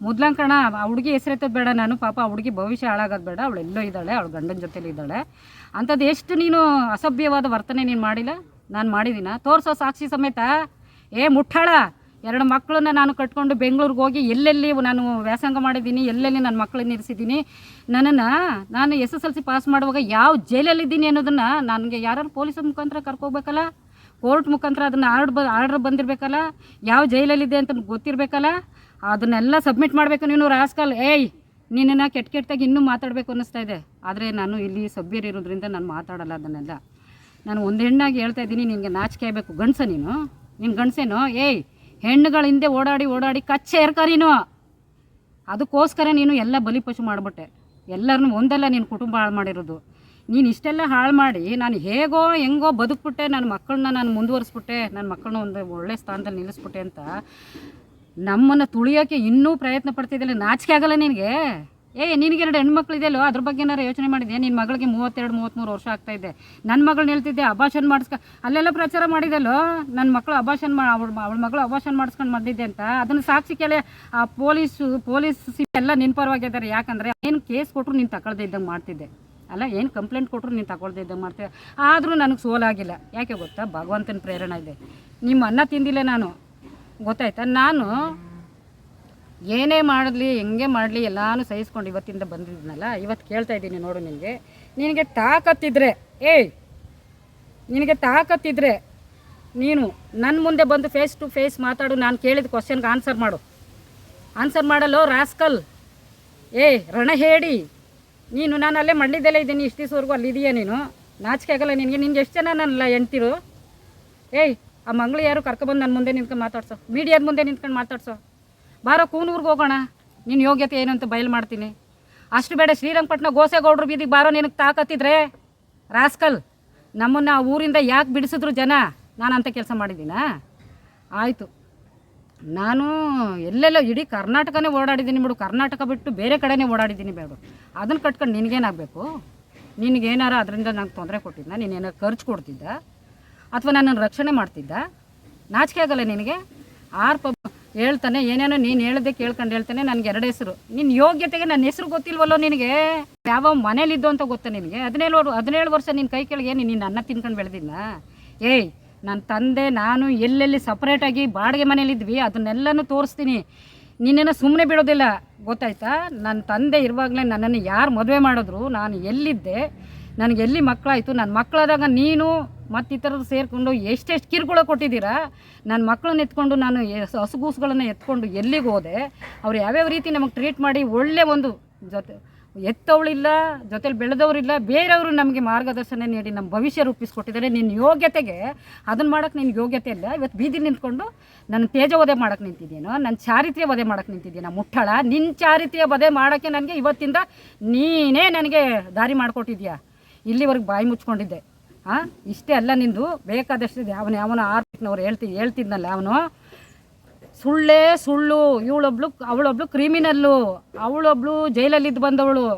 A: ಮೊದ್ಲಂಗೆ ಕಣ, ಆ ಹುಡುಗಿ ಹೆಸರೆತ್ತದ ಬೇಡ ನಾನು. ಪಾಪ ಆ ಹುಡುಗಿ ಭವಿಷ್ಯ ಹಾಳಾಗೋದು ಬೇಡ. ಅವಳು ಎಲ್ಲೋ ಇದ್ದಾಳೆ, ಅವಳು ಗಂಡನ ಜೊತೆಲಿ ಇದ್ದಾಳೆ. ಅಂಥದ್ದು ಎಷ್ಟು ನೀನು ಅಸಭ್ಯವಾದ ವರ್ತನೆ ನೀನು ಮಾಡಿಲ್ಲ? ನಾನು ಮಾಡಿದ್ದೀನ ತೋರಿಸೋ ಸಾಕ್ಷಿ ಸಮೇತ? ಏ ಮುಟ್ಟಾಳ! ಎರಡು ಮಕ್ಕಳನ್ನ ನಾನು ಕಟ್ಕೊಂಡು ಬೆಂಗಳೂರಿಗೆ ಹೋಗಿ ಎಲ್ಲೆಲ್ಲಿ ನಾನು ವ್ಯಾಸಂಗ ಮಾಡಿದ್ದೀನಿ, ಎಲ್ಲೆಲ್ಲಿ ನನ್ನ ಮಕ್ಕಳನ್ನ ಇರಿಸಿದ್ದೀನಿ ನನ್ನನ್ನು ನಾನು S S L C pass ಮಾಡುವಾಗ ಯಾವ ಜೈಲಲ್ಲಿದ್ದೀನಿ ಅನ್ನೋದನ್ನು ನನಗೆ ಯಾರು ಪೊಲೀಸರ ಮುಖಾಂತರ ಕರ್ಕೋಬೇಕಲ್ಲ? ಕೋರ್ಟ್ ಮುಖಾಂತರ ಅದನ್ನು ಆರ್ಡ್ ಬ, ಆರ್ಡ್ರ್ ಬಂದಿರಬೇಕಲ್ಲ? ಯಾವ ಜೈಲಲ್ಲಿದೆ ಅಂತ ಗೊತ್ತಿರಬೇಕಲ್ಲ? ಅದನ್ನೆಲ್ಲ ಸಬ್ಮಿಟ್ ಮಾಡಬೇಕು ನೀನು ರಾಸ್ಕಲ್. ಏಯ್, ನಿನ್ನನ್ನು ಕೆಟ್ಟ ಕೆಟ್ಟದಾಗಿ ಇನ್ನೂ ಮಾತಾಡಬೇಕು ಅನ್ನಿಸ್ತಾ ಇದೆ. ಆದರೆ ನಾನು ಇಲ್ಲಿ ಸಭ್ಯರಿರೋದ್ರಿಂದ ನಾನು ಮಾತಾಡಲ್ಲ ಅದನ್ನೆಲ್ಲ. ನಾನು ಒಂದು ಹೆಣ್ಣಾಗಿ ಹೇಳ್ತಾ ಇದ್ದೀನಿ, ನಿನಗೆ ನಾಚಿಕೆ ಆಗಬೇಕು. ಗಂಡಸ ನೀನು? ನಿನ್ನ ಗಂಡಸೇನು? ಏಯ್ ಹೆಣ್ಣುಗಳ ಹಿಂದೆ ಓಡಾಡಿ ಓಡಾಡಿ ಕಚ್ಚೆ ಏರ್ಕ ಅದಕ್ಕೋಸ್ಕರ ನೀನು ಎಲ್ಲ ಬಲಿಪಶು ಮಾಡಿಬಿಟ್ಟೆ. ಎಲ್ಲರನ್ನೂ ಒಂದಲ್ಲ ನೀನು ಕುಟುಂಬ ಹಾಳು ಮಾಡಿರೋದು. ನೀನು ಇಷ್ಟೆಲ್ಲ ಹಾಳು ಮಾಡಿ ನಾನು ಹೇಗೋ ಹೆಂಗೋ ಬದುಕ್ಬಿಟ್ಟೆ, ನನ್ನ ಮಕ್ಕಳನ್ನ ನಾನು ಮುಂದುವರಿಸ್ಬಿಟ್ಟೆ, ನನ್ನ ಮಕ್ಕಳನ್ನ ಒಂದು ಒಳ್ಳೆ ಸ್ಥಾನದಲ್ಲಿ ನಿಲ್ಲಿಸ್ಬಿಟ್ಟೆ ಅಂತ ನಮ್ಮನ್ನು ತುಳಿಯೋಕ್ಕೆ ಇನ್ನೂ ಪ್ರಯತ್ನ ಪಡ್ತಿದ್ದಿಲ್ಲ. ನಾಚಿಕೆ ಆಗಲ್ಲ ನಿನಗೆ. ಏ, ನಿನಗೆ ಎರಡು ಇದೆಯಲ್ಲೋ ಅದ್ರ ಬಗ್ಗೆ ಏನಾರು ಯೋಚನೆ ಮಾಡಿದೆ ನಿನ್ನ ಮಗಳಿಗೆ ಮೂವತ್ತೆರಡು ಮೂವತ್ತ್ಮೂರು ವರ್ಷ ಆಗ್ತಾ ಇದೆ. ನನ್ನ ಮಗಳು ಹೇಳ್ತಿದ್ದೆ ಅಭಾಷಣ ಮಾಡಿಸ್ಕ ಅಲ್ಲೆಲ್ಲ ಪ್ರಚಾರ ಮಾಡಿದಲ್ಲೋ? ನನ್ನ ಮಕ್ಕಳು ಅಭಾಷಣ ಮಾ ಅವಳ ಅವಳ ಮಗಳು ಅಭಾಷಣ ಮಾಡಿಸ್ಕೊಂಡು ಬಂದಿದ್ದೆ ಅಂತ? ಅದನ್ನು ಸಾಕ್ಷಿ ಕೇಳಿ. ಆ ಪೊಲೀಸು, ಪೊಲೀಸ್ ಎಲ್ಲ ನಿನ್ನ ಪರವಾಗಿದ್ದಾರೆ ಯಾಕಂದರೆ ಏನು ಕೇಸ್ ಕೊಟ್ಟರು ನೀನು ತಗೊಳ್ದೇ ಇದ್ದಂಗೆ ಮಾಡ್ತಿದ್ದೆ. ಅಲ್ಲ, ಏನು ಕಂಪ್ಲೇಂಟ್ ಕೊಟ್ಟರು ನೀನು ತಗೊಳ್ದೇ ಇದ್ದಂಗೆ ಮಾಡ್ತಿದ್ದೆ. ಆದರೂ ನನಗೆ ಸೋಲಾಗಿಲ್ಲ. ಯಾಕೆ ಗೊತ್ತಾ? ಭಗವಂತನ ಪ್ರೇರಣೆ ಇದೆ. ನಿಮ್ಮ ಅನ್ನ ತಿಂದಿಲ್ಲ ನಾನು. ಗೊತ್ತಾಯ್ತಾ? ನಾನು ಏನೇ ಮಾಡಲಿ, ಹೆಂಗೆ ಮಾಡಲಿ ಎಲ್ಲಾನು ಸಹಿಸ್ಕೊಂಡು ಇವತ್ತಿಂದ ಬಂದಿದ್ನಲ್ಲ, ಇವತ್ತು ಕೇಳ್ತಾ ಇದ್ದೀನಿ ನೋಡು ನಿನಗೆ. ನಿನಗೆ ತಾಕತ್ತಿದ್ರೆ, ಏಯ್, ನಿನಗೆ ತಾಕತ್ತಿದ್ರೆ ನೀನು ನನ್ನ ಮುಂದೆ ಬಂದು ಫೇಸ್ ಟು ಫೇಸ್ ಮಾತಾಡು, ನಾನು ಕೇಳಿದ ಕ್ವಶನ್ಗೆ ಆನ್ಸರ್ ಮಾಡು. ಆನ್ಸರ್ ಮಾಡಲ್ಲೋ ರಾಸ್ಕಲ್ ಏಯ್ ರಣ ಹೇಳಿ ನೀನು ನಾನು ಅಲ್ಲೇ ಮಂಡ್ಯದಲ್ಲೇ ಇದ್ದೀನಿ, ಇಷ್ಟು ದಿವಸವರೆಗೂ ಅಲ್ಲಿದೆಯಾ ನೀನು? ನಾಚಿಕೆ ಆಗಲ್ಲ ನಿನಗೆ, ನಿನ್ಗೆ ಎಷ್ಟು ಜನ ನನ್ನಲ್ಲ ಎಂತಿರು ಏಯ್, ಆ ಮಂಗಳು ಯಾರು ಕರ್ಕೊಬಂದು ನನ್ನ ಮುಂದೆ ನಿಂತ್ಕೊಂಡು ಮಾತಾಡ್ಸೋ? ಮೀಡಿಯಾದ ಮುಂದೆ ನಿಂತ್ಕೊಂಡು ಮಾತಾಡ್ಸೋ? ಬಾರೋ ಕೂನೂರ್ಗೆ ಹೋಗೋಣ. ನಿನ್ನ ಯೋಗ್ಯತೆ ಏನು ಅಂತ ಬಯಲು ಮಾಡ್ತೀನಿ. ಅಷ್ಟು ಬೇಡ ಶ್ರೀರಂಗಪಟ್ಟಣ ಗೋಸೆಗೌಡ್ರ ಬೀದಿಗೆ ಬಾರೋ ನಿನಗೆ ತಾಕತ್ತಿದ್ರೆ. ರಾಸ್ಕಲ್, ನಮ್ಮನ್ನು ಆ ಊರಿಂದ ಯಾಕೆ ಬಿಡಿಸಿದ್ರು ಜನ? ನಾನು ಅಂತ ಕೆಲಸ ಮಾಡಿದ್ದೀನಾ? ಆಯಿತು. ನಾನು ಎಲ್ಲೆಲ್ಲೋ ಇಡೀ ಕರ್ನಾಟಕನೇ ಓಡಾಡಿದ್ದೀನಿ ಬಿಡು. ಕರ್ನಾಟಕ ಬಿಟ್ಟು ಬೇರೆ ಕಡೆನೇ ಓಡಾಡಿದ್ದೀನಿ ಬೇಡ. ಅದನ್ನು ಕಟ್ಕೊಂಡು ನಿನಗೇನಾಗಬೇಕು? ನಿನಗೇನಾರು ಅದರಿಂದ ನಂಗೆ ತೊಂದರೆ ಕೊಟ್ಟಿದ್ದ ನೀನೇನಾರು ಖರ್ಚು ಕೊಡ್ತಿದ್ದ? ಅಥವಾ ನನ್ನನ್ನು ರಕ್ಷಣೆ ಮಾಡ್ತಿದ್ದ? ನಾಚಿಕೆ ಆಗಲ್ಲ ನಿನಗೆ? ಆರು ಪಬ್ ಹೇಳ್ತಾನೆ, ಏನೇನೋ ನೀನು ಹೇಳ್ದೆ ಕೇಳ್ಕೊಂಡು ಹೇಳ್ತಾನೆ, ನನಗೆ ಎರಡು ಹೆಸರು. ನಿನ್ನ ಯೋಗ್ಯತೆಗೆ ನನ್ನ ಹೆಸರು ಗೊತ್ತಿಲ್ವಲ್ಲೋ ನಿನಗೆ? ಯಾವ ಮನೇಲಿದ್ದು ಅಂತ ಗೊತ್ತಾ ನಿನಗೆ? ಹದಿನೇಳು ಹದಿನೇಳು ವರ್ಷ ನಿನ್ನ ಕೈ ಕೆಳಗೆ ನೀನು ಅನ್ನ ತಿನ್ಕೊಂಡು ಬೆಳ್ದಿಲ್ಲ ಏಯ್ ನನ್ನ ತಂದೆ, ನಾನು ಎಲ್ಲೆಲ್ಲಿ ಸಪ್ರೇಟಾಗಿ ಬಾಡಿಗೆ ಮನೇಲಿದ್ವಿ ಅದನ್ನೆಲ್ಲನೂ ತೋರಿಸ್ತೀನಿ. ನಿನ್ನನ್ನು ಸುಮ್ಮನೆ ಬಿಡೋದಿಲ್ಲ. ಗೊತ್ತಾಯ್ತಾ? ನನ್ನ ತಂದೆ ಇರುವಾಗಲೇ ನನ್ನನ್ನು ಯಾರು ಮದುವೆ ಮಾಡಿದ್ರು, ನಾನು ಎಲ್ಲಿದ್ದೆ? ನನಗೆ ಎಲ್ಲಿ ಮಕ್ಕಳಾಯಿತು ನನ್ನ ಮಕ್ಕಳಾದಾಗ ನೀನು ಮತ್ತು ಥರದ್ದು ಸೇರಿಕೊಂಡು ಎಷ್ಟೆಷ್ಟು ಕಿರುಕುಳ ಕೊಟ್ಟಿದ್ದೀರಾ? ನನ್ನ ಮಕ್ಕಳನ್ನ ಎತ್ಕೊಂಡು ನಾನು ಹಸುಗೂಸುಗಳನ್ನ ಎತ್ಕೊಂಡು ಎಲ್ಲಿಗೆ ಹೋದೆ? ಅವ್ರು ಯಾವ್ಯಾವ ರೀತಿ ನಮಗೆ ಟ್ರೀಟ್ ಮಾಡಿ ಒಳ್ಳೆ ಒಂದು ಜೊತೆ, ಎತ್ತವಳಿಲ್ಲ, ಜೊತೆಲಿ ಬೆಳೆದವರಿಲ್ಲ, ಬೇರೆಯವರು ನಮಗೆ ಮಾರ್ಗದರ್ಶನ ನೀಡಿ ನಮ್ಮ ಭವಿಷ್ಯ ರೂಪಿಸ್ಕೊಟ್ಟಿದ್ದಾರೆ. ನಿನ್ನ ಯೋಗ್ಯತೆಗೆ ಅದನ್ನು ಮಾಡೋಕ್ಕೆ ನಿನ್ನ ಯೋಗ್ಯತೆ ಇಲ್ಲ. ಇವತ್ತು ಬೀದಿ ನಿಂತ್ಕೊಂಡು ನನ್ನ ತೇಜ ವಧೆ ಮಾಡೋಕ್ಕೆ ನಿಂತಿದ್ದೀನೋ ನನ್ನ ಚಾರಿತ್ರ್ಯ ವಧೆ ಮಾಡೋಕ್ಕೆ ನಿಂತಿದ್ದೀನ ಮುಟ್ಟಳ? ನಿನ್ನ ಚಾರಿತ್ರ್ಯ ವಧೆ ಮಾಡೋಕ್ಕೆ ನನಗೆ ಇವತ್ತಿಂದ ನೀನೇ ನನಗೆ ದಾರಿ ಮಾಡಿಕೊಟ್ಟಿದ್ಯಾ? ಇಲ್ಲಿವರೆಗೆ ಬಾಯಿ ಮುಚ್ಕೊಂಡಿದ್ದೆ. ಹಾಂ ಇಷ್ಟೇ ಅಲ್ಲ ನಿಂದು. ಬೇಕಾದಷ್ಟು ಅವನು ಯಾವನ ಆರ್ಥಿಕನವ್ರು ಹೇಳ್ತಿ ಹೇಳ್ತಿದ್ನಲ್ಲ ಅವನು. ಸುಳ್ಳೇ ಸುಳ್ಳು. ಇವಳೊಬ್ಳು ಅವಳೊಬ್ಳು ಕ್ರಿಮಿನಲ್ಲು. ಅವಳೊಬ್ಳು ಜೈಲಲ್ಲಿದ್ದು ಬಂದವಳು.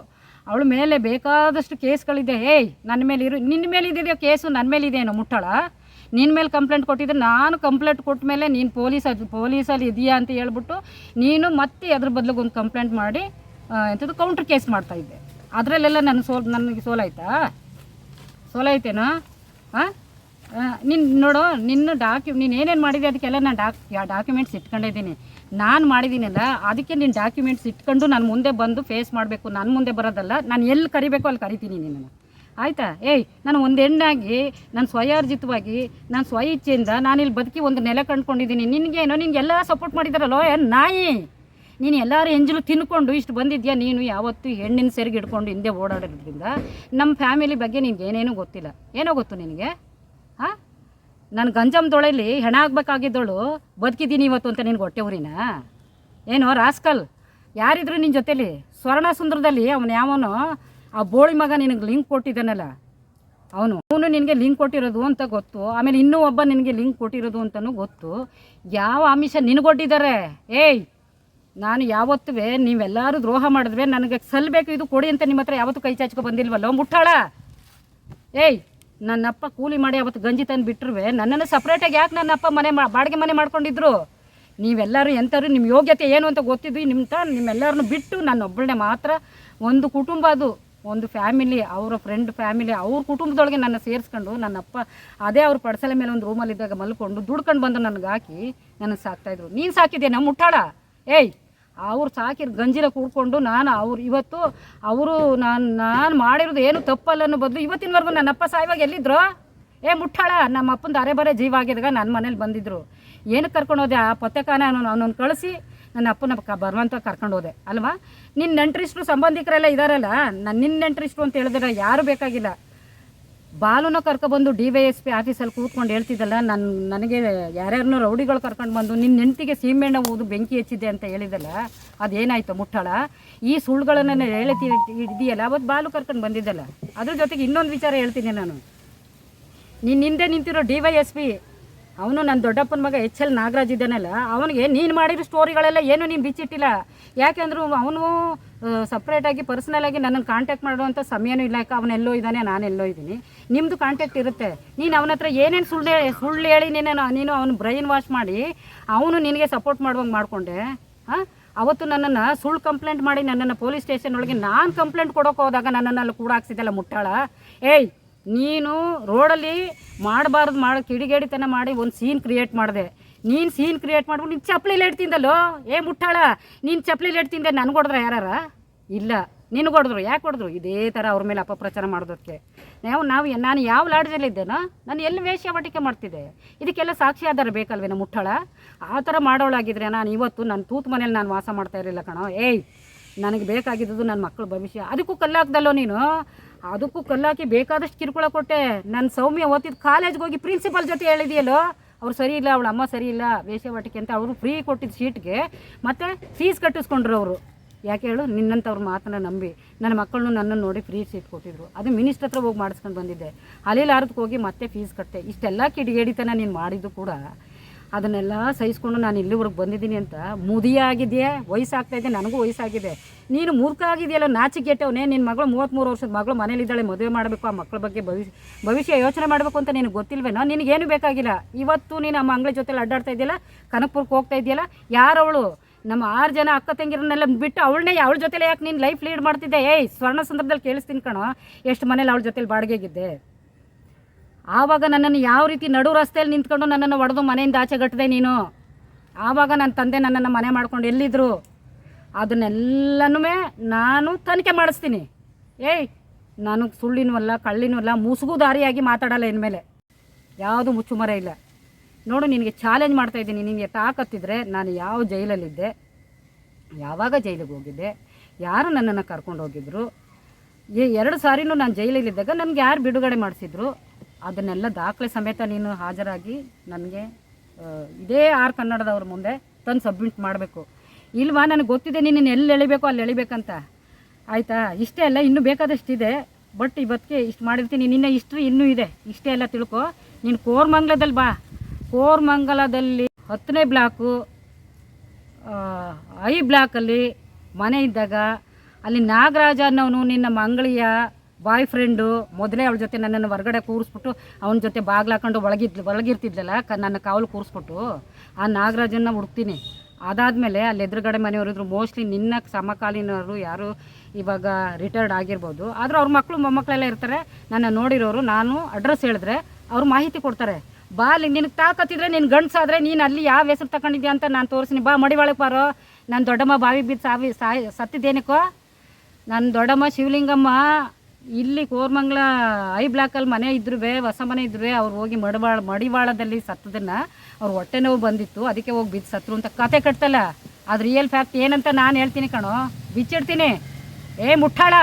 A: ಅವಳ ಮೇಲೆ ಬೇಕಾದಷ್ಟು ಕೇಸ್ಗಳಿದೆ. ಏಯ್, ನನ್ನ ಮೇಲೆ ಇರು ನಿನ್ನ ಮೇಲೆ ಇದೆಯೋ ಕೇಸು? ನನ್ನ ಮೇಲೆ ಇದೆಯೇನೋ ಮುಟ್ಟಳ? ನಿನ್ನ ಮೇಲೆ ಕಂಪ್ಲೇಂಟ್ ಕೊಟ್ಟಿದ್ರೆ ನಾನು ಕಂಪ್ಲೇಂಟ್ ಕೊಟ್ಟ ಮೇಲೆ ನೀನು ಪೊಲೀಸ್ ಪೊಲೀಸಲ್ಲಿ ಇದೆಯಾ ಅಂತ ಹೇಳ್ಬಿಟ್ಟು ನೀನು ಮತ್ತೆ ಅದ್ರ ಬದಲಿಗೆ ಒಂದು ಕಂಪ್ಲೇಂಟ್ ಮಾಡಿ ಎಂಥದ್ದು ಕೌಂಟ್ರ್ ಕೇಸ್ ಮಾಡ್ತಾ ಇದ್ದೆ. ಅದರಲ್ಲೆಲ್ಲ ನನ್ನ ಸೋಲ್ ನನಗೆ ಸೋಲಾಯ್ತಾ? ಸೋಲಾಯ್ತೇನೋ? ಹಾಂ ನಿನ್ನ ನೋಡು, ನಿನ್ನ ಡಾಕ್ಯು, ನೀನು ಏನೇನು ಮಾಡಿದೆ ಅದಕ್ಕೆಲ್ಲ ನಾನು ಡಾಕ್ ಡಾಕ್ಯುಮೆಂಟ್ಸ್ ಇಟ್ಕೊಂಡಿದ್ದೀನಿ. ನಾನು ಮಾಡಿದ್ದೀನಲ್ಲ, ಅದಕ್ಕೆ ನಿನ್ನ ಡಾಕ್ಯುಮೆಂಟ್ಸ್ ಇಟ್ಕೊಂಡು ನಾನು ಮುಂದೆ ಬಂದು ಫೇಸ್ ಮಾಡಬೇಕು ನನ್ನ ಮುಂದೆ ಬರೋದಲ್ಲ, ನಾನು ಎಲ್ಲಿ ಕರಿಬೇಕು ಅಲ್ಲಿ ಕರಿತೀನಿ ನಿನ್ನನ್ನು. ಆಯಿತಾ? ಏಯ್, ನಾನು ಒಂದು ಹೆಣ್ಣಾಗಿ, ನಾನು ಸ್ವಯಾರ್ಜಿತವಾಗಿ, ನಾನು ಸ್ವ ಇಚ್ಛೆಯಿಂದ ನಾನು ಇಲ್ಲಿ ಬದುಕಿ ಒಂದು ನೆಲೆ ಕಂಡ್ಕೊಂಡಿದ್ದೀನಿ. ನಿನಗೇನೋ? ನಿನಗೆಲ್ಲ ಸಪೋರ್ಟ್ ಮಾಡಿದಾರಲ್ಲೋ, ಏನು ನಾಯಿ? ನೀನು ಎಲ್ಲರೂ ಎಂಜಲು ತಿನ್ಕೊಂಡು ಇಷ್ಟು ಬಂದಿದ್ಯಾ ನೀನು? ಯಾವತ್ತೂ ಹೆಣ್ಣಿನ ಸೆರಿಗೆ ಹಿಡ್ಕೊಂಡು ಹಿಂದೆ ಓಡಾಡಿರೋದ್ರಿಂದ ನಮ್ಮ ಫ್ಯಾಮಿಲಿ ಬಗ್ಗೆ ನಿನ್ಗೆ ಏನೇನೂ ಗೊತ್ತಿಲ್ಲ. ಏನೋ ಗೊತ್ತು ನಿನಗೆ? ಹಾಂ? ನಾನು ಗಂಜಮ್ದೊಳಲ್ಲಿ ಹೆಣ ಆಗಬೇಕಾಗಿದ್ದಳು. ಬದುಕಿದ್ದೀನಿ ಇವತ್ತು ಅಂತ ನಿನ್ಗೆ ಹೊಟ್ಟೆ ಊರಿನ ಏನೋ, ರಾಸ್ಕಲ್? ಯಾರಿದ್ರು ನಿನ್ನ ಜೊತೇಲಿ? ಸ್ವರ್ಣ ಸುಂದರದಲ್ಲಿ ಅವನು ಯಾವನು ಆ ಬೋಳಿ ಮಗ ನಿನಗೆ ಲಿಂಕ್ ಕೊಟ್ಟಿದ್ದಾನಲ್ಲ. ಅವನು ಅವನು ನಿನಗೆ ಲಿಂಕ್ ಕೊಟ್ಟಿರೋದು ಅಂತ ಗೊತ್ತು. ಆಮೇಲೆ ಇನ್ನೂ ಒಬ್ಬ ನಿನಗೆ ಲಿಂಕ್ ಕೊಟ್ಟಿರೋದು ಅಂತಲೂ ಗೊತ್ತು. ಯಾವ ಆಮಿಷ ನಿನಗೊಟ್ಟಿದ್ದಾರೆ ಏಯ್! ನಾನು ಯಾವತ್ತೂ ನೀವೆಲ್ಲರೂ ದ್ರೋಹ ಮಾಡಿದ್ವೆ, ನನಗೆ ಸಲ್ಲಬೇಕು ಇದು ಕೊಡಿ ಅಂತ ನಿಮ್ಮ ಹತ್ರ ಯಾವತ್ತೂ ಕೈ ಚಾಚ್ಕೊ ಬಂದಿಲ್ವಲ್ಲ, ಮುಟ್ಟಾಳ? ಏಯ್, ನನ್ನಪ್ಪ ಕೂಲಿ ಮಾಡಿ ಅವತ್ತು ಗಂಜಿ ತಂದು ಬಿಟ್ಟರುವೆ, ನನ್ನನ್ನು ಸಪ್ರೇಟಾಗಿ ಯಾಕೆ ನನ್ನಪ್ಪ ಮನೆ ಮಾ, ಬಾಡಿಗೆ ಮನೆ ಮಾಡ್ಕೊಂಡಿದ್ರು? ನೀವೆಲ್ಲರೂ ಎಂಥವ್ರು, ನಿಮ್ಮ ಯೋಗ್ಯತೆ ಏನು ಅಂತ ಗೊತ್ತಿದ್ವಿ, ನಿಮ್ಮ ತ, ನಿಮ್ಮೆಲ್ಲರನ್ನು ಬಿಟ್ಟು ನನ್ನೊಬ್ಬಳನ್ನೇ ಮಾತ್ರ ಒಂದು ಕುಟುಂಬ ಅದು. ಒಂದು ಫ್ಯಾಮಿಲಿ, ಅವರ ಫ್ರೆಂಡ್ ಫ್ಯಾಮಿಲಿ, ಅವ್ರ ಕುಟುಂಬದೊಳಗೆ ನನ್ನ ಸೇರಿಸ್ಕೊಂಡು ನನ್ನಪ್ಪ ಅದೇ ಅವ್ರ ಪಡಸಲೆ ಮೇಲೆ ಒಂದು ರೂಮಲ್ಲಿದ್ದಾಗ ಮಲ್ಕೊಂಡು ದುಡ್ಕೊಂಡು ಬಂದು ನನಗೆ ಹಾಕಿ ನನಗೆ ಸಾಕ್ತಾಯಿದ್ರು ನೀನು ಸಾಕಿದ್ಯಾ ನಮ್ಮ ಮುಟ್ಟಾಳ? ಏಯ್ ಅವ್ರು ಸಾಕಿರೋ ಗಂಜಿನ ಕೂಡ್ಕೊಂಡು ನಾನು ಅವ್ರು ಇವತ್ತು ಅವರು ನಾನು ನಾನು ಮಾಡಿರೋದು ಏನು ತಪ್ಪಲ್ಲ ಅನ್ನೋ ಬದಲು ಇವತ್ತಿನವರೆಗೂ ನನ್ನಪ್ಪ ಸಾಯುವಾಗ ಎಲ್ಲಿದ್ರು? ಏ ಮುಟ್ಟಾಳ, ನಮ್ಮ ಅಪ್ಪನ ಅರೆ ಬರೇ ಜೀವ ಆಗಿದಾಗ ನನ್ನ ಮನೇಲಿ ಬಂದಿದ್ರು. ಏನಕ್ಕೆ ಕರ್ಕೊಂಡು ಹೋದೆ? ಆ ಪತ್ತೆಕಾನ ಅವನನ್ನು ಕಳಿಸಿ, ನನ್ನ ಅಪ್ಪನ ಕ, ಬರುವಂತ ಕರ್ಕೊಂಡು ಹೋದೆ, ಅಲ್ವಾ? ನಿನ್ನ ನೆಂಟ್ರಿಸ್ಟ್ರು ಸಂಬಂಧಿಕರೆಲ್ಲ ಇದ್ದಾರಲ್ಲ ನನ್ನ ನಿನ್ನ ನೆಂಟ್ರಿಸ್ಟ್ರು ಅಂತ ಹೇಳಿದ್ರೆ ಯಾರು ಬೇಕಾಗಿಲ್ಲ. ಬಾಲುನ ಕರ್ಕೊಬಂದು ಡಿ ವೈ ಎಸ್ ಪಿ ಆಫೀಸಲ್ಲಿ ಕೂತ್ಕೊಂಡು ಹೇಳ್ತಿದ್ದಲ್ಲ ನನ್ನ ನನಗೆ ಯಾರ್ಯಾರನ್ನೂ ರೌಡಿಗಳು ಕರ್ಕೊಂಡು ಬಂದು ನಿನ್ನ ನೆಂಟಿಗೆ ಸೀಮೆಣ್ಣ ಊದು ಬೆಂಕಿ ಹಚ್ಚಿದೆ ಅಂತ ಹೇಳಿದಲ್ಲ ಅದೇನಾಯ್ತು ಮುಟ್ಟಳ? ಈ ಸುಳ್ಳುಗಳನ್ನು ಹೇಳ್ತಿ ಇದೆಯಲ್ಲ ಅವತ್ತು ಬಾಲು ಕರ್ಕೊಂಡು ಬಂದಿದ್ದಲ್ಲ. ಅದ್ರ ಜೊತೆಗೆ ಇನ್ನೊಂದು ವಿಚಾರ ಹೇಳ್ತೀನಿ ನಾನು. ನಿನ್ನ ಹಿಂದೆ ನಿಂತಿರೋ ಡಿ ವೈ ಎಸ್ ಪಿ ಅವನು ನನ್ನ ದೊಡ್ಡಪ್ಪನ ಮಗ ಎಚ್ ಎಲ್ ನಾಗರಾಜ್ ಇದ್ದಾನಲ್ಲ, ಅವನಿಗೆ ನೀನು ಮಾಡಿರೋ ಸ್ಟೋರಿಗಳೆಲ್ಲ ಏನು ನೀನು ಬಿಚ್ಚಿಟ್ಟಿಲ್ಲ. ಯಾಕೆಂದ್ರೆ ಅವನು ಸಪ್ರೇಟಾಗಿ ಪರ್ಸ್ನಲಾಗಿ ನನ್ನನ್ನು ಕಾಂಟ್ಯಾಕ್ಟ್ ಮಾಡುವಂಥ ಸಮಯನೂ ಇಲ್ಲ. ಯಾಕೆ, ಅವನೆಲ್ಲೋ ಇದ್ದಾನೆ, ನಾನೆಲ್ಲೋ ಇದ್ದೀನಿ. ನಿಮ್ಮದು ಕಾಂಟ್ಯಾಕ್ಟ್ ಇರುತ್ತೆ. ನೀನು ಅವನ ಹತ್ರ ಏನೇನು ಸುಳ್ಳು ಸುಳ್ಳು ಹೇಳಿ ನೀನು ನೀನು ಅವನು ಬ್ರೈನ್ ವಾಶ್ ಮಾಡಿ, ಅವನು ನಿನಗೆ ಸಪೋರ್ಟ್ ಮಾಡುವಂಗೆ ಮಾಡಿಕೊಂಡೆ ಹಾಂ ಅವತ್ತು ನನ್ನನ್ನು ಸುಳ್ಳು ಕಂಪ್ಲೇಂಟ್ ಮಾಡಿ ನನ್ನನ್ನು ಪೊಲೀಸ್ ಸ್ಟೇಷನ್ ಒಳಗೆ ನಾನು ಕಂಪ್ಲೇಂಟ್ ಕೊಡೋಕೆ ಹೋದಾಗ ನನ್ನನ್ನು ಅಲ್ಲಿ ಕೂಡ ಹಾಕ್ಸಿದ್ದಲ್ಲ ಮುಟ್ಟಾಳ? ಏಯ್ ನೀನು ರೋಡಲ್ಲಿ ಮಾಡಬಾರ್ದು ಮಾಡೋ ಕಿಡಿಗೇಡಿತನ ಮಾಡಿ ಒಂದು ಸೀನ್ ಕ್ರಿಯೇಟ್ ಮಾಡಿದೆ. ನೀನು ಸೀನ್ ಕ್ರಿಯೇಟ್ ಮಾಡ್ಬಿಟ್ಟು ನೀನು ಚಪ್ಪಲಿ ಲೇಟ್ ತಿಂದಲ್ಲೋ ಏ ಮುಟ್ಟಾಳ, ನೀನು ಚಪ್ಪಲಿ ಲೇಟ್ ತಿಂದೆ ನನಗೆ ಹೊಡೆದ್ರ ಯಾರಾರ? ಇಲ್ಲ ನಿನಗೆ ಹೊಡೆದ್ರು ಯಾಕೆ ಹೊಡೆದ್ರು ಇದೇ ಥರ ಅವ್ರ ಮೇಲೆ ಅಪಪ್ರಚಾರ ಮಾಡೋದಕ್ಕೆ ನಾವು ನಾವು ನಾನು ಯಾವ ಲಾಡ್ಜಲ್ಲಿದ್ದೇನೋ ನಾನು ಎಲ್ಲಿ ವೇಶ್ಯಾವಟಿಕೆ ಮಾಡ್ತಿದ್ದೆ? ಇದಕ್ಕೆಲ್ಲ ಸಾಕ್ಷಿ ಆಧಾರ ಬೇಕಲ್ವೇನೋ ಮುಟ್ಟಾಳ? ಆ ಥರ ಮಾಡೋಳಾಗಿದ್ರೆ ನಾನು ಇವತ್ತು ನನ್ನ ತೂತು ಮನೇಲಿ ನಾನು ವಾಸ ಮಾಡ್ತಾ ಇರಲಿಲ್ಲ ಕಣೋ. ಏಯ್ ನನಗೆ ಬೇಕಾಗಿದ್ದು ನನ್ನ ಮಕ್ಕಳ ಭವಿಷ್ಯ. ಅದಕ್ಕೂ ಕಲ್ಲಾಕ್ದಲ್ಲೋ ನೀನು? ಅದಕ್ಕೂ ಕಲ್ಲಾಕಿ ಬೇಕಾದಷ್ಟು ಕಿರುಕುಳ ಕೊಟ್ಟೆ. ನನ್ನ ಸೌಮ್ಯ ಓದ್ತಿದ್ದು ಕಾಲೇಜ್ಗೆ ಹೋಗಿ ಪ್ರಿನ್ಸಿಪಲ್ ಜೊತೆ ಹೇಳಿದೆಯಲ್ಲೋ? ಅವ್ರು ಸರಿ ಇಲ್ಲ, ಅವಳ ಅಮ್ಮ ಸರಿ ಇಲ್ಲ ವೇಷವಾಟಿಕೆ ಅಂತ ಅವರು ಫ್ರೀ ಕೊಟ್ಟಿದ್ದ ಸೀಟ್ಗೆ ಮತ್ತು ಫೀಸ್ ಕಟ್ಟಿಸ್ಕೊಂಡ್ರು ಅವರು. ಯಾಕೆ ಹೇಳು? ನಿನ್ನಂಥವ್ರ ಮಾತನ್ನ ನಂಬಿ. ನನ್ನ ಮಕ್ಕಳನ್ನು ನನ್ನನ್ನು ನೋಡಿ ಫ್ರೀ ಸೀಟ್ ಕೊಟ್ಟಿದ್ರು. ಅದು ಮಿನಿಸ್ಟ್ರ್ ಹತ್ರ ಹೋಗಿ ಮಾಡಿಸ್ಕೊಂಡು ಬಂದಿದ್ದೆ. ಅಲ್ಲಿಲಾರದಕ್ಕೆ ಹೋಗಿ ಮತ್ತೆ ಫೀಸ್ ಕಟ್ಟೆ ಇಷ್ಟೆಲ್ಲ ಕಿಡಿಗೇಡಿತನ ನೀನು ಮಾಡಿದ್ದು ಕೂಡ ಅದನ್ನೆಲ್ಲ ಸಹಿಸ್ಕೊಂಡು ನಾನು ಇಲ್ಲಿವರೆಗೆ ಬಂದಿದ್ದೀನಿ ಅಂತ ಮುದಿಯಾಗಿದೆಯೇ? ವಯಸ್ಸಾಗ್ತಾ ಇದೆ, ನನಗೂ ವಯಸ್ಸಾಗಿದೆ. ನೀನು ಮೂರ್ಖ ಆಗಿದೆಯಲ್ಲ, ನಾಚಿಕೆಟ್ಟವನೇ. ನಿನ್ನ ಮಗಳು ಮೂವತ್ತ್ಮೂರು ವರ್ಷದ ಮಗಳು ಮನೇಲಿದ್ದಾಳೆ, ಮದುವೆ ಮಾಡಬೇಕು, ಆ ಮಕ್ಕಳ ಬಗ್ಗೆ ಭವಿಷ್ಯ ಭವಿಷ್ಯ ಯೋಚನೆ ಮಾಡಬೇಕು ಅಂತ ನಿನಗೆ ಗೊತ್ತಿಲ್ವೇನೋ? ನಿನಗೇನು ಬೇಕಾಗಿಲ್ಲ? ಇವತ್ತು ನೀನು ನಮ್ಮ ಅಂಗಳ ಜೊತೆಲಿ ಅಡ್ಡಾಡ್ತಾ ಇದೆಯಲ್ಲ, ಕನಕಪುರಕ್ಕೆ ಹೋಗ್ತಾ ಇದೆಯಲ್ಲ, ಯಾರವಳು? ನಮ್ಮ ಆರು ಜನ ಅಕ್ಕ ತಂಗಿರನ್ನೆಲ್ಲ ಬಿಟ್ಟು ಅವಳನ್ನೇ ಅವಳ ಜೊತೆಲೆ ಯಾಕೆ ನೀನು ಲೈಫ್ ಲೀಡ್ ಮಾಡ್ತಿದ್ದೆ? ಏಯ್, ಸ್ವರ್ಣ ಸಂದರ್ಭದಲ್ಲಿ ಕೇಳಿಸ್ತೀನಿ ಕಣೋ. ಎಷ್ಟು ಮನೇಲಿ ಅವಳ ಜೊತೆಲಿ ಬಾಡಿಗೆಗಿದ್ದೆ? ಆವಾಗ ನನ್ನನ್ನು ಯಾವ ರೀತಿ ನಡು ರಸ್ತೆಯಲ್ಲಿ ನಿಂತ್ಕೊಂಡು ನನ್ನನ್ನು ಒಡೆದು ಮನೆಯಿಂದ ಆಚೆ ಗಟ್ಟಿದೆ ನೀನು? ಆವಾಗ ನನ್ನ ತಂದೆ ನನ್ನನ್ನು ಮನೆ ಮಾಡ್ಕೊಂಡು ಎಲ್ಲಿದ್ರು? ಅದನ್ನೆಲ್ಲನೂ ನಾನು ತನಿಖೆ ಮಾಡಿಸ್ತೀನಿ. ಏಯ್, ನಾನು ಸುಳ್ಳಿನೂ ಅಲ್ಲ, ಕಳ್ಳಿನೂ ಅಲ್ಲ, ಮುಸುಗು ದಾರಿಯಾಗಿ ಮಾತಾಡಲ್ಲ ಇನ್ಮೇಲೆ. ಯಾವುದು ಮುಚ್ಚುಮರ ಇಲ್ಲ. ನೋಡು, ನಿನಗೆ ಚಾಲೆಂಜ್ ಮಾಡ್ತಾ ಇದ್ದೀನಿ. ನಿನಗೆ ತಾಕತ್ತಿದ್ರೆ ನಾನು ಯಾವ ಜೈಲಲ್ಲಿದ್ದೆ, ಯಾವಾಗ ಜೈಲಿಗೆ ಹೋಗಿದ್ದೆ, ಯಾರು ನನ್ನನ್ನು ಕರ್ಕೊಂಡು ಹೋಗಿದ್ರು ಎರಡು ಸಾರಿನೂ ನಾನು ಜೈಲಲ್ಲಿದ್ದಾಗ ನನಗೆ ಯಾರು ಬಿಡುಗಡೆ ಮಾಡಿಸಿದ್ರು? ಅದನ್ನೆಲ್ಲ ದಾಖಲೆ ಸಮೇತ ನೀನು ಹಾಜರಾಗಿ ನನಗೆ ಇದೇ ಆರ್ ಕನ್ನಡದವ್ರ ಮುಂದೆ ತಂದು ಸಬ್ಮಿಟ್ ಮಾಡಬೇಕು. ಇಲ್ವಾ ನನಗೆ ಗೊತ್ತಿದೆ ನೀನು ಎಲ್ಲಿ ಎಳಿಬೇಕು, ಅಲ್ಲಿ ಎಳಿಬೇಕಂತ. ಆಯಿತಾ? ಇಷ್ಟೇ ಅಲ್ಲ, ಇನ್ನೂ ಬೇಕಾದಷ್ಟಿದೆ. ಬಟ್ ಇವತ್ತಿಗೆ ಇಷ್ಟು ಮಾಡಿರ್ತೀನಿ. ನಿನ್ನ ಹಿಸ್ಟ್ರಿ ಇನ್ನೂ ಇದೆ. ಇಷ್ಟೇ ಎಲ್ಲ ತಿಳ್ಕೊ. ನೀನು ಕೋರ್ಮಂಗ್ಲದಲ್ಲಿ ಬಾ. ಕೋರ್ಮಂಗಲದಲ್ಲಿ ಹತ್ತನೇ ಬ್ಲಾಕು ಐ ಬ್ಲಾಕಲ್ಲಿ ಮನೆ ಇದ್ದಾಗ, ಅಲ್ಲಿ ನಾಗರಾಜ ಅನ್ನೋನು ನಿನ್ನ ಮಂಗಳಿಯ ಬಾಯ್ ಫ್ರೆಂಡು ಮೊದಲೇ ಅವಳ ಜೊತೆ ನನ್ನನ್ನು ಹೊರಗಡೆ ಕೂರಿಸ್ಬಿಟ್ಟು ಅವನ ಜೊತೆ ಬಾಗ್ಲು ಹಾಕೊಂಡು ಒಳಗಿದ್, ಒಳಗಿರ್ತಿದ್ಲಲ್ಲ ನನ್ನ ಕಾವಲು ಕೂರಿಸ್ಬಿಟ್ಟು, ಆ ನಾಗರಾಜನ್ನ ಹುಡುಕ್ತೀನಿ ಅದಾದಮೇಲೆ ಅಲ್ಲಿ ಎದುರುಗಡೆ ಮನೆಯವರಿದ್ರು ಮೋಸ್ಟ್ಲಿ ನಿನ್ನ ಸಮಕಾಲೀನವರು ಯಾರು ಇವಾಗ ರಿಟೈರ್ಡ್ ಆಗಿರ್ಬೋದು. ಆದರೂ ಅವ್ರ ಮಕ್ಕಳು ಮೊಮ್ಮಕ್ಕಳೆಲ್ಲ ಇರ್ತಾರೆ, ನನ್ನ ನೋಡಿರೋರು, ನಾನು ಅಡ್ರೆಸ್ ಹೇಳಿದ್ರೆ ಅವ್ರು ಮಾಹಿತಿ ಕೊಡ್ತಾರೆ. ಬಾ, ಅಲ್ಲಿ ನಿನಗೆ ತಾಕತ್ತಿದ್ರೆ, ನೀನು ಗಂಡಸಾದ್ರೆ ನೀನು ಅಲ್ಲಿ ಯಾವ ಹೆಸರು ತಗೊಂಡಿದ್ಯಾ ಅಂತ ನಾನು ತೋರಿಸ್ತೀನಿ. ಬಾ ಮಡಿ ಒಳಗೆ ಪಾರೋ ನಾನು ದೊಡ್ಡಮ್ಮ ಬಾವಿ ಬಿದ್ದು ಸಾವಿ, ಸಾಯಿ, ಸತ್ತಿದ್ದೇನಕ್ಕೋ? ನನ್ನ ದೊಡ್ಡಮ್ಮ ಶಿವಲಿಂಗಮ್ಮ ಇಲ್ಲಿ ಕೋರ್ಮಂಗ್ಲ ಐ ಬ್ಲಾಕಲ್ಲಿ ಮನೆ ಇದ್ರು ಹೊಸ ಮನೆ ಇದ್ರು ಅವ್ರು ಹೋಗಿ ಮಡಿವಾಳ, ಮಡಿವಾಳದಲ್ಲಿ ಸತ್ತದನ್ನ ಅವ್ರ ಹೊಟ್ಟೆ ನೋವು ಬಂದಿತ್ತು. ಅದಕ್ಕೆ ಹೋಗಿ ಬಿದ್ದು ಸತ್ರು ಅಂತ ಕತೆ ಕಟ್ತಲ್ಲ. ಅದು ರಿಯಲ್ ಫ್ಯಾಕ್ಟ್ ಏನಂತ ನಾನು ಹೇಳ್ತೀನಿ ಕಣೋ. ಬಿಚ್ಚಿಡ್ತೀನಿ. ಏ ಮುಟ್ಟಾಳ.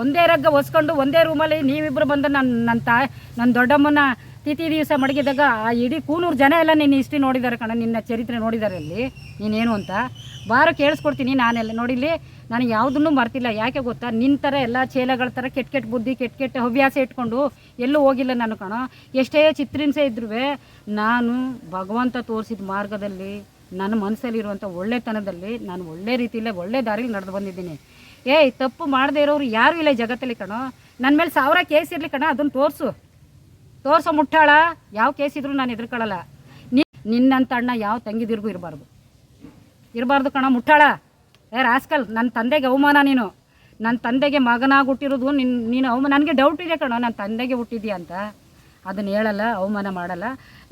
A: ಒಂದೇ ರಗ್ಗ ಒಸ್ಕೊಂಡು ಒಂದೇ ರೂಮಲ್ಲಿ ನೀವಿಬ್ಬರು ಬಂದು ನನ್ನ ನನ್ನ ತಾಯಿ ನನ್ನ ದೊಡ್ಡಮ್ಮನ ತಿಥಿ ದಿವಸ ಮಡಗಿದಾಗ ಆ ಇಡೀ ಕೂನೂರು ಜನ ಎಲ್ಲ ನಿನ್ನ ಹಿಸ್ಟ್ರಿ ನೋಡಿದ್ದಾರೆ ಕಣ, ನಿನ್ನ ಚರಿತ್ರೆ ನೋಡಿದ್ದಾರೆ ಅಲ್ಲಿ. ನೀನೇನು ಅಂತ. ಬಾರ ಕೇಳಿಸ್ಕೊಡ್ತೀನಿ ನಾನೆಲ್ಲ. ನೋಡಿಲ್ಲಿ ನಾನು ಯಾವುದನ್ನು ಮರ್ತಿಲ್ಲ. ಯಾಕೆ ಗೊತ್ತಾ? ನಿನ್ನ ಥರ ಎಲ್ಲ ಚೇಲಗಳ ಥರ ಕೆಟ್ಟ ಕೆಟ್ಟ ಬುದ್ಧಿ, ಕೆಟ್ಟ ಕೆಟ್ಟ ಹವ್ಯಾಸ ಇಟ್ಕೊಂಡು ಎಲ್ಲೂ ಹೋಗಿಲ್ಲ ನಾನು ಕಣೋ. ಎಷ್ಟೇ ಚಿತ್ರಿನ್ಸೆ ಇದ್ರೂ ನಾನು ಭಗವಂತ ತೋರಿಸಿದ ಮಾರ್ಗದಲ್ಲಿ, ನನ್ನ ಮನಸ್ಸಲ್ಲಿರುವಂಥ ಒಳ್ಳೆತನದಲ್ಲಿ, ನಾನು ಒಳ್ಳೆ ರೀತಿಯಲ್ಲೇ ಒಳ್ಳೆ ದಾರಿಲಿ ನಡೆದು ಬಂದಿದ್ದೀನಿ. ಏಯ್, ತಪ್ಪು ಮಾಡದೇ ಇರೋರು ಯಾರೂ ಇಲ್ಲ ಜಗತ್ತಲ್ಲಿ ಕಣೋ. ನನ್ನ ಮೇಲೆ ಸಾವಿರ ಕೇಸ್ ಇರಲಿ ಕಣ ಅದನ್ನು ತೋರಿಸು. ತೋರಿಸೋ ಮುಟ್ಟಾಳ, ಯಾವ ಕೇಸ್ ಇದ್ರೂ ನಾನು ಎದುರ್ಕೊಳ್ಳಲ್ಲ. ನಿನ್ನಂತ ಅಣ್ಣ ಯಾವ ತಂಗಿದಿರ್ಗೂ ಇರಬಾರ್ದು. ಇರಬಾರ್ದು ಕಣ ಮುಟ್ಟಾಳ. ಏ ರಾಸ್ಕಲ್ ನನ್ನ ತಂದೆಗೆ ಅವಮಾನ ನೀನು. ನನ್ನ ತಂದೆಗೆ ಮಗನಾಗಿ ಹುಟ್ಟಿರೋದು ನಿನ್ನ ನೀನು ಅವಮಾನ ನನಗೆ ಡೌಟ್ ಇದೆ ಕಣೋ ನನ್ನ ತಂದೆಗೆ ಹುಟ್ಟಿದ್ಯಾ ಅಂತ. ಅದನ್ನು ಹೇಳಲ್ಲ, ಅವಮಾನ ಮಾಡಲ್ಲ.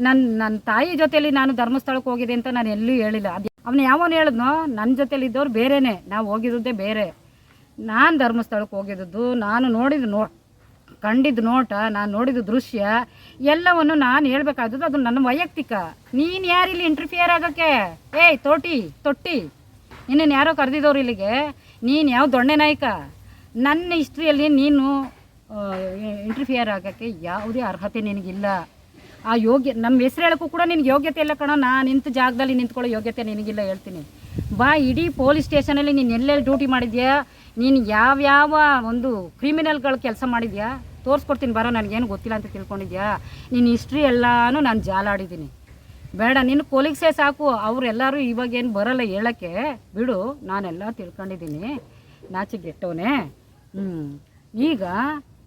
A: ನನ್ನ ನನ್ನ ತಾಯಿ ಜೊತೆಯಲ್ಲಿ ನಾನು ಧರ್ಮಸ್ಥಳಕ್ಕೆ ಹೋಗಿದೆ ಅಂತ ನಾನು ಎಲ್ಲೂ ಹೇಳಿಲ್ಲ. ಅದು ಅವನು ಯಾವನು ಹೇಳಿದ್ನೋ ನನ್ನ ಜೊತೆಲಿ ಇದ್ದವ್ರು ಬೇರೆನೇ. ನಾವು ಹೋಗಿರೋದೇ ಬೇರೆ. ನಾನು ಧರ್ಮಸ್ಥಳಕ್ಕೆ ಹೋಗಿದ್ದು ನಾನು ನೋಡಿದ ನೋ ಕಂಡಿದ್ದು ನೋಟ, ನಾನು ನೋಡಿದ ದೃಶ್ಯ, ಎಲ್ಲವನ್ನು ನಾನು ಹೇಳ್ಬೇಕಾದದ್ದು ಅದು ನನ್ನ ವೈಯಕ್ತಿಕ. ನೀನು ಯಾರಿಲ್ಲಿ ಇಂಟರ್ಫಿಯರ್ ಆಗೋಕ್ಕೆ? ಏಯ್, ತೋಟಿ, ತೊಟ್ಟಿ. ನಿನ್ನನ್ನು ಯಾರೋ ಕರೆದಿದ್ದವ್ರು ಇಲ್ಲಿಗೆ, ನೀನು ಯಾವ ದೊಣ್ಣೆ ನಾಯಕ? ನನ್ನ ಹಿಸ್ಟ್ರಿಯಲ್ಲಿ ನೀನು ಇಂಟರ್ಫಿಯರ್ ಆಗೋಕ್ಕೆ ಯಾವುದೇ ಅರ್ಹತೆ ನಿನಗಿಲ್ಲ. ಆ ಯೋಗ್ಯ ನಮ್ಮ ಹೆಸ್ರು ಹೇಳೋಕ್ಕೂ ಕೂಡ ನಿನಗೆ ಯೋಗ್ಯತೆ ಇಲ್ಲ ಕಣೋ. ನಾನು ನಿಂತ ಜಾಗದಲ್ಲಿ ನಿಂತ್ಕೊಳ್ಳೋ ಯೋಗ್ಯತೆ ನಿನಗಿಲ್ಲ ಹೇಳ್ತೀನಿ. ಬಾ ಇಡೀ ಪೊಲೀಸ್ ಸ್ಟೇಷನಲ್ಲಿ ನೀನು ಎಲ್ಲೆಲ್ಲಿ ಡ್ಯೂಟಿ ಮಾಡಿದ್ಯಾ? ನೀನು ಯಾವ್ಯಾವ ಒಂದು ಕ್ರಿಮಿನಲ್ಗಳು ಕೆಲಸ ಮಾಡಿದ್ಯಾ? ತೋರಿಸ್ಕೊಡ್ತೀನಿ ಬರೋ, ನನಗೇನು ಗೊತ್ತಿಲ್ಲ ಅಂತ ತಿಳ್ಕೊಂಡಿದ್ಯಾ? ನಿನ್ನ ಹಿಸ್ಟ್ರಿ ಎಲ್ಲಾನು ನಾನು ಜಾಲಾಡಿದ್ದೀನಿ. ಬೇಡ, ನಿನ್ನ ಕೊಲಿಗ್ಸೇ ಸಾಕು. ಅವರೆಲ್ಲರೂ ಇವಾಗೇನು ಬರಲ್ಲ ಹೇಳೋಕ್ಕೆ. ಬಿಡು, ನಾನೆಲ್ಲ ತಿಳ್ಕೊಂಡಿದ್ದೀನಿ. ನಾಚಿಗೆಟ್ಟವನೇ ಹ್ಞೂ ಈಗ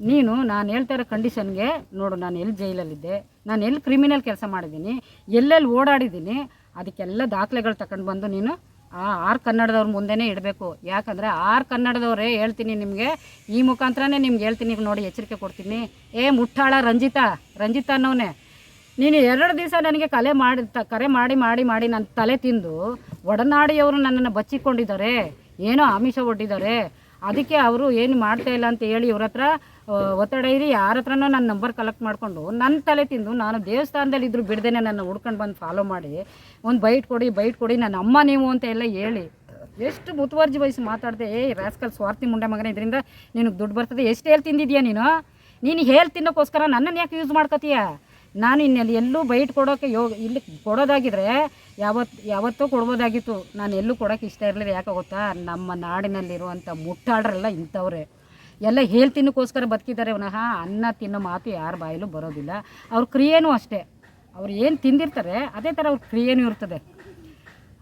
A: ನೀನು, ನಾನು ಹೇಳ್ತಾ ಇರೋ ಕಂಡೀಷನ್ಗೆ, ನೋಡು, ನಾನು ಎಲ್ಲಿ ಜೈಲಲ್ಲಿದ್ದೆ. ನಾನು ಎಲ್ಲಿ ಕ್ರಿಮಿನಲ್ ಕೆಲಸ ಮಾಡಿದ್ದೀನಿ. ಎಲ್ಲೆಲ್ಲಿ ಓಡಾಡಿದ್ದೀನಿ. ಅದಕ್ಕೆಲ್ಲ ದಾಖಲೆಗಳು ತಗೊಂಡು ಬಂದು ನೀನು ಆ ಆರ್ ಕನ್ನಡದವ್ರ ಮುಂದೆನೇ ಇಡಬೇಕು. ಯಾಕಂದರೆ ಆರ್ ಕನ್ನಡದವರೇ ಹೇಳ್ತೀನಿ ನಿಮಗೆ. ಈ ಮುಖಾಂತರನೇ ನಿಮ್ಗೆ ಹೇಳ್ತೀನಿ. ನೋಡಿ, ಎಚ್ಚರಿಕೆ ಕೊಡ್ತೀನಿ. ಏ, ಮುಟ್ಟಾಳ ರಂಜಿತಾ. ರಂಜಿತಾ ಅನ್ನೋನೆ ನೀನು ಎರಡು ದಿವಸ ನನಗೆ ಕಲೆ ಮಾಡಿ ಕರೆ ಮಾಡಿ ಮಾಡಿ ಮಾಡಿ ನನ್ನ ತಲೆ ತಿಂದು ಒಡನಾಡಿಯವರು ನನ್ನನ್ನು ಬಚ್ಚಿಕೊಂಡಿದ್ದಾರೆ, ಏನೋ ಆಮಿಷ ಒಡ್ಡಿದ್ದಾರೆ, ಅದಕ್ಕೆ ಅವರು ಏನು ಮಾಡ್ತಾ ಇಲ್ಲ ಅಂತ ಹೇಳಿ ಇವ್ರ ಹತ್ರ ಒತ್ತಡ ಇರಿ, ಯಾರ ಹತ್ರನೋ ನನ್ನ ನಂಬರ್ ಕಲೆಕ್ಟ್ ಮಾಡಿಕೊಂಡು ನನ್ನ ತಲೆ ತಿಂದು ನಾನು ದೇವಸ್ಥಾನದಲ್ಲಿ ಇದ್ರು ಬಿಡ್ದೇನೆ ನನ್ನ ಹುಡ್ಕೊಂಡು ಬಂದು ಫಾಲೋ ಮಾಡಿ, ಒಂದು ಬೈಟ್ ಕೊಡಿ ಬೈಟ್ ಕೊಡಿ, ನನ್ನ ಅಮ್ಮ ನೀವು ಅಂತ ಎಲ್ಲ ಹೇಳಿ. ಎಷ್ಟು ಮುತುವರ್ಜಿ ವಯಸ್ಸು ಮಾತಾಡಿದೆ, ಏ ರಾಸ್ಕಲ್ ಸ್ವಾರ್ಥಿ ಮುಂಡೆ ಮಗನ, ಇದರಿಂದ ನಿನಗೆ ದುಡ್ಡು ಬರ್ತದೆ, ಎಷ್ಟು ಹೇಳಿ ತಿಂದಿದ್ಯಾ ನೀನು? ನೀನು ಹೇಳಿ ತಿನ್ನೋಕ್ಕೋಸ್ಕರ ನನ್ನನ್ನು ಯಾಕೆ ಯೂಸ್ ಮಾಡ್ಕೋತೀಯ ನಾನು ಇನ್ನೆಲ್ಲಿ ಎಲ್ಲೂ ಬೈಟ್ ಕೊಡೋಕ್ಕೆ ಯೋ ಇಲ್ಲಿ ಕೊಡೋದಾಗಿದ್ರೆ ಯಾವತ್ತು ಯಾವತ್ತೂ ಕೊಡ್ಬೋದಾಗಿತ್ತು. ನಾನು ಎಲ್ಲೂ ಕೊಡೋಕ್ಕೆ ಇಷ್ಟ ಇರಲಿಲ್ಲ. ಯಾಕೆ ಗೊತ್ತಾ? ನಮ್ಮ ನಾಡಿನಲ್ಲಿರುವಂಥ ಮುಟ್ಟಾಡ್ರೆಲ್ಲ ಇಂಥವ್ರೆ. ಎಲ್ಲ ಹೇಳಿ ತಿನ್ನೋಕ್ಕೋಸ್ಕರ ಬದುಕಿದ್ದಾರೆ ವಿನಃ ಅನ್ನ ತಿನ್ನೋ ಮಾತು ಯಾರ ಬಾಯಲ್ಲೂ ಬರೋದಿಲ್ಲ. ಅವ್ರ ಕ್ರಿಯೆನೂ ಅಷ್ಟೇ. ಅವ್ರು ಏನು ತಿಂದಿರ್ತಾರೆ, ಅದೇ ಥರ ಅವ್ರ ಕ್ರಿಯೆನೂ ಇರ್ತದೆ.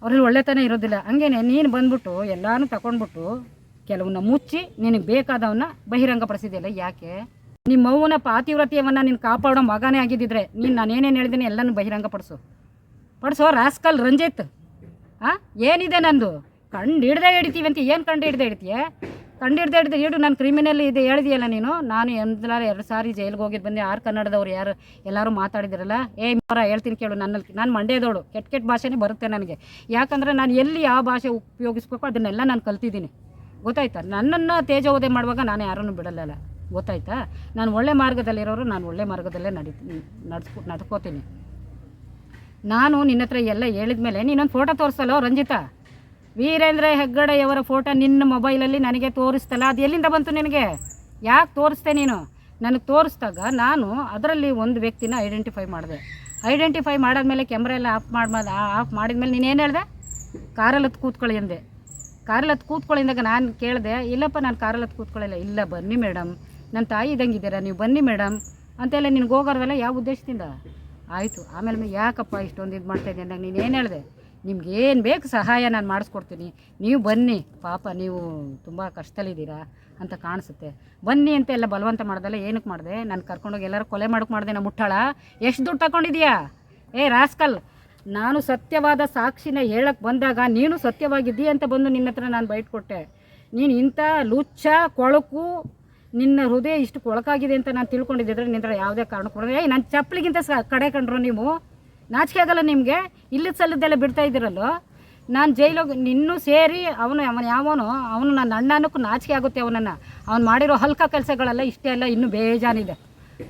A: ಅವ್ರಲ್ಲಿ ಒಳ್ಳೆತನ ಇರೋದಿಲ್ಲ. ಹಂಗೇನೆ, ನೀನು ಬಂದ್ಬಿಟ್ಟು ಎಲ್ಲನೂ ತಗೊಂಡ್ಬಿಟ್ಟು ಕೆಲವನ್ನ ಮುಚ್ಚಿ ನಿನಗೆ ಬೇಕಾದವನ್ನ ಬಹಿರಂಗಪಡಿಸಿದೆಯಲ್ಲ ಯಾಕೆ? ನಿಮ್ಮ ಮೌನ ಪಾತಿವ್ರತ್ಯವನ್ನ ನೀನು ಕಾಪಾಡೋ ಮಗನೇ ಆಗಿದ್ದಿದ್ರೆ ನೀನು ನಾನೇನೇನು ಹೇಳಿದ್ದೀನಿ ಎಲ್ಲನೂ ಬಹಿರಂಗಪಡಿಸು. ಪಡಿಸೋ ರಾಸ್ಕಲ್ ರಂಜಿತ್. ಹಾಂ ಏನಿದೆ ನಂದು? ಕಂಡು ಹಿಡ್ದೆ ಹಿಡಿತೀವಿ ಅಂತ, ಏನು ಕಂಡು ಹಿಡ್ದೆ ಹಿಡ್ತೀಯ? ಕಂಡು ಹಿಡ್ದೆ ಹಿಡ್ದು ಹಿಡು, ನಾನು ಕ್ರಿಮಿನಲ್ ಇದೆ ಹೇಳಿದೆಯಲ್ಲ ನೀನು? ನಾನು ಎಂದಲಾರ ಎರಡು ಸಾರಿ ಜೈಲಿಗೆ ಹೋಗಿದ್ದು ಬಂದೆ, ಆರು ಕನ್ನಡದವ್ರು ಯಾರು ಎಲ್ಲರೂ ಮಾತಾಡಿದಿರಲ್ಲ? ಏ ಮರ ಹೇಳ್ತೀನಿ ಕೇಳು ನನ್ನಲ್ಲಿ. ನಾನು ಮಂಡ್ಯದವಳು, ಕೆಟ್ಟ ಕೆಟ್ಟ ಭಾಷೆನೇ ಬರುತ್ತೆ ನನಗೆ. ಯಾಕಂದರೆ ನಾನು ಎಲ್ಲಿ ಯಾವ ಭಾಷೆ ಉಪಯೋಗಿಸ್ಬೇಕು ಅದನ್ನೆಲ್ಲ ನಾನು ಕಲ್ತಿದ್ದೀನಿ. ಗೊತ್ತಾಯ್ತಾ? ನನ್ನನ್ನು ತೇಜೋದೆ ಮಾಡುವಾಗ ನಾನು ಯಾರನ್ನು ಬಿಡಲ್ಲ ಗೊತ್ತಾಯ್ತಾ? ನಾನು ಒಳ್ಳೆ ಮಾರ್ಗದಲ್ಲಿರೋರು ನಾನು ಒಳ್ಳೆ ಮಾರ್ಗದಲ್ಲೇ ನಡಿ ನಡ್ಸ್ಕೊ ನಡ್ಕೋತೀನಿ. ನಾನು ನಿನ್ನ ಹತ್ರ ಎಲ್ಲ ಹೇಳಿದ ಮೇಲೆ ನೀನೊಂದು ಫೋಟೋ ತೋರಿಸಲ್ಲ ರಂಜಿತಾ? ವೀರೇಂದ್ರ ಹೆಗ್ಗಡೆಯವರ ಫೋಟೋ ನಿನ್ನ ಮೊಬೈಲಲ್ಲಿ ನನಗೆ ತೋರಿಸ್ತಲ್ಲ, ಅದು ಎಲ್ಲಿಂದ ಬಂತು ನಿನಗೆ? ಯಾಕೆ ತೋರಿಸ್ದೆ ನೀನು? ನನಗೆ ತೋರಿಸ್ದಾಗ ನಾನು ಅದರಲ್ಲಿ ಒಂದು ವ್ಯಕ್ತಿನ ಐಡೆಂಟಿಫೈ ಮಾಡಿದೆ. ಐಡೆಂಟಿಫೈ ಮಾಡಾದ್ಮೇಲೆ ಕ್ಯಾಮ್ರಾ ಎಲ್ಲ ಆಫ್ ಮಾಡಿ ಆಫ್ ಮಾಡಿದ್ಮೇಲೆ ನೀನು ಏನು ಹೇಳ್ದೆ? ಕಾರಲ್ಲಿ ಹತ್ತು ಕೂತ್ಕೊಳ್ಳಿ ಅಂದೆ. ಕಾರಲ್ಲಿ ಹತ್ತು ಕೂತ್ಕೊಳ್ಳಿ ಅಂದಾಗ ನಾನು ಕೇಳಿದೆ, ಇಲ್ಲಪ್ಪ ನಾನು ಕಾರಲ್ಲಿ ಹತ್ತು ಕೂತ್ಕೊಳ್ಳಿಲ್ಲ. ಇಲ್ಲ ಬನ್ನಿ ಮೇಡಮ್ ನನ್ನ ತಾಯಿ ಇದ್ದಂಗಿದ್ದೀರಾ ನೀವು ಬನ್ನಿ ಮೇಡಮ್. ಅಂತೆಲ್ಲ ನಿನ್ಗೆ ಹೋಗೋರ್ವೆಲ್ಲ ಯಾವ ಉದ್ದೇಶದಿಂದ? ಆಯಿತು, ಆಮೇಲೆ ಯಾಕಪ್ಪ ಇಷ್ಟೊಂದು ಇದು ಮಾಡ್ತಾ ಇದ್ದೀನಿ ಅಂದಾಗ ನೀನು ಏನು ಹೇಳಿದೆ? ನಿಮ್ಗೆ ಏನು ಬೇಕು ಸಹಾಯ ನಾನು ಮಾಡಿಸ್ಕೊಡ್ತೀನಿ. ನೀವು ಬನ್ನಿ. ಪಾಪ ನೀವು ತುಂಬ ಕಷ್ಟದಲ್ಲಿದ್ದೀರಾ ಅಂತ ಕಾಣಿಸುತ್ತೆ. ಬನ್ನಿ ಅಂತ ಎಲ್ಲ ಬಲವಂತ ಮಾಡ್ದಲ್ಲ ಏನಕ್ಕೆ ಮಾಡಿದೆ? ನಾನು ಕರ್ಕೊಂಡೋಗಿ ಎಲ್ಲರೂ ಕೊಲೆ ಮಾಡೋಕೆ ಮಾಡಿದೆ ನಾನು ಮುಟ್ಟಾಳ ಎಷ್ಟು ದುಡ್ಡು ತಗೊಂಡಿದ್ಯಾ ಏ, ರಾಸ್ಕಲ್, ನಾನು ಸತ್ಯವಾದ ಸಾಕ್ಷಿನ ಹೇಳಕ್ಕೆ ಬಂದಾಗ ನೀನು ಸತ್ಯವಾಗಿದ್ದೀಯ ಅಂತ ಬಂದು ನಿನ್ನ ಹತ್ರ ನಾನು ಬೈಟ್ ಕೊಟ್ಟೆ ನೀನು ಇಂಥ ಲುಚ್ಚ, ಕೊಳಕು ನಿನ್ನ ಹೃದಯ ಇಷ್ಟು ಕೊಳಕಾಗಿದೆ ಅಂತ ನಾನು ತಿಳ್ಕೊಂಡಿದ್ದಿದ್ರೆ ನಿನ್ನ ಯಾವುದೇ ಕಾರಣ ಕೊಡೋದು ಏಯ್ ನನ್ನ ಚಪ್ಪಲಿಗಿಂತ ಸ ಕಡೆ ಕಂಡ್ರು ನೀವು? ನಾಚಿಕೆ ಆಗಲ್ಲ ನಿಮಗೆ? ಇಲ್ಲಿ ಸಲ್ಲದೆಲ್ಲ ಬಿಡ್ತಾ ಇದ್ದೀರಲ್ಲೋ? ನಾನು ಜೈಲೋಗಿ ನಿನ್ನೂ ಸೇರಿ ಅವನು ಅವನು ಯಾವನು, ಅವನು ನನ್ನ ಅಣ್ಣನಕ್ಕೂ ನಾಚಿಕೆ ಆಗುತ್ತೆ ಅವನನ್ನು. ಅವ್ನು ಮಾಡಿರೋ ಹಲ್ಕ ಕೆಲಸಗಳೆಲ್ಲ ಇಷ್ಟೇ ಅಲ್ಲ, ಇನ್ನೂ ಬೇಜಾನಿದೆ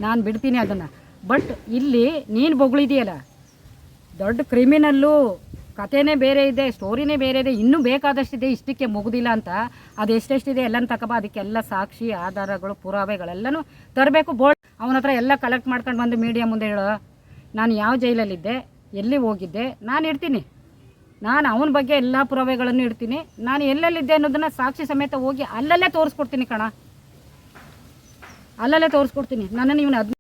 A: ನಾನು ಬಿಡ್ತೀನಿ ಅದನ್ನು. ಬಟ್ ಇಲ್ಲಿ ನೀನು ಬೊಗಳಿದೆಯಲ್ಲ. ದೊಡ್ಡ ಕ್ರಿಮಿನಲ್ಲು ಕಥೆನೇ ಬೇರೆ ಇದೆ ಸ್ಟೋರಿನೇ ಬೇರೆ ಇದೆ, ಇನ್ನೂ ಬೇಕಾದಷ್ಟಿದೆ ಇಷ್ಟಕ್ಕೆ ಮುಗುದಿಲ್ಲ ಅಂತ. ಅದು ಎಷ್ಟೆಷ್ಟಿದೆ ಎಲ್ಲನೂ ತಕಬ ಅದಕ್ಕೆಲ್ಲ ಸಾಕ್ಷಿ ಆಧಾರಗಳು, ಪುರಾವೆಗಳೆಲ್ಲನೂ ತರಬೇಕು. ಬೋರ್ಡ್ ಅವನ ಹತ್ರ ಎಲ್ಲ ಕಲೆಕ್ಟ್ ಮಾಡ್ಕೊಂಡು ಬಂದು ಮೀಡಿಯಾ ಮುಂದೆ ಹೇಳೋ, ನಾನು ಯಾವ ಜೈಲಲ್ಲಿದ್ದೆ, ಎಲ್ಲಿ ಹೋಗಿದ್ದೆ, ನಾನು ಇಡ್ತೀನಿ ನಾನು ಅವನ ಬಗ್ಗೆ ಎಲ್ಲ ಪುರಾವೆಗಳನ್ನು ಇಡ್ತೀನಿ. ನಾನು ಎಲ್ಲೆಲ್ಲಿದ್ದೆ ಅನ್ನೋದನ್ನು ಸಾಕ್ಷಿ ಸಮೇತ ಹೋಗಿ ಅಲ್ಲಲ್ಲೇ ತೋರಿಸ್ಕೊಡ್ತೀನಿ ಕಣ. ಅಲ್ಲಲ್ಲೇ ತೋರಿಸ್ಕೊಡ್ತೀನಿ. ನನ್ನನ್ನು ಇವನು ಹದ್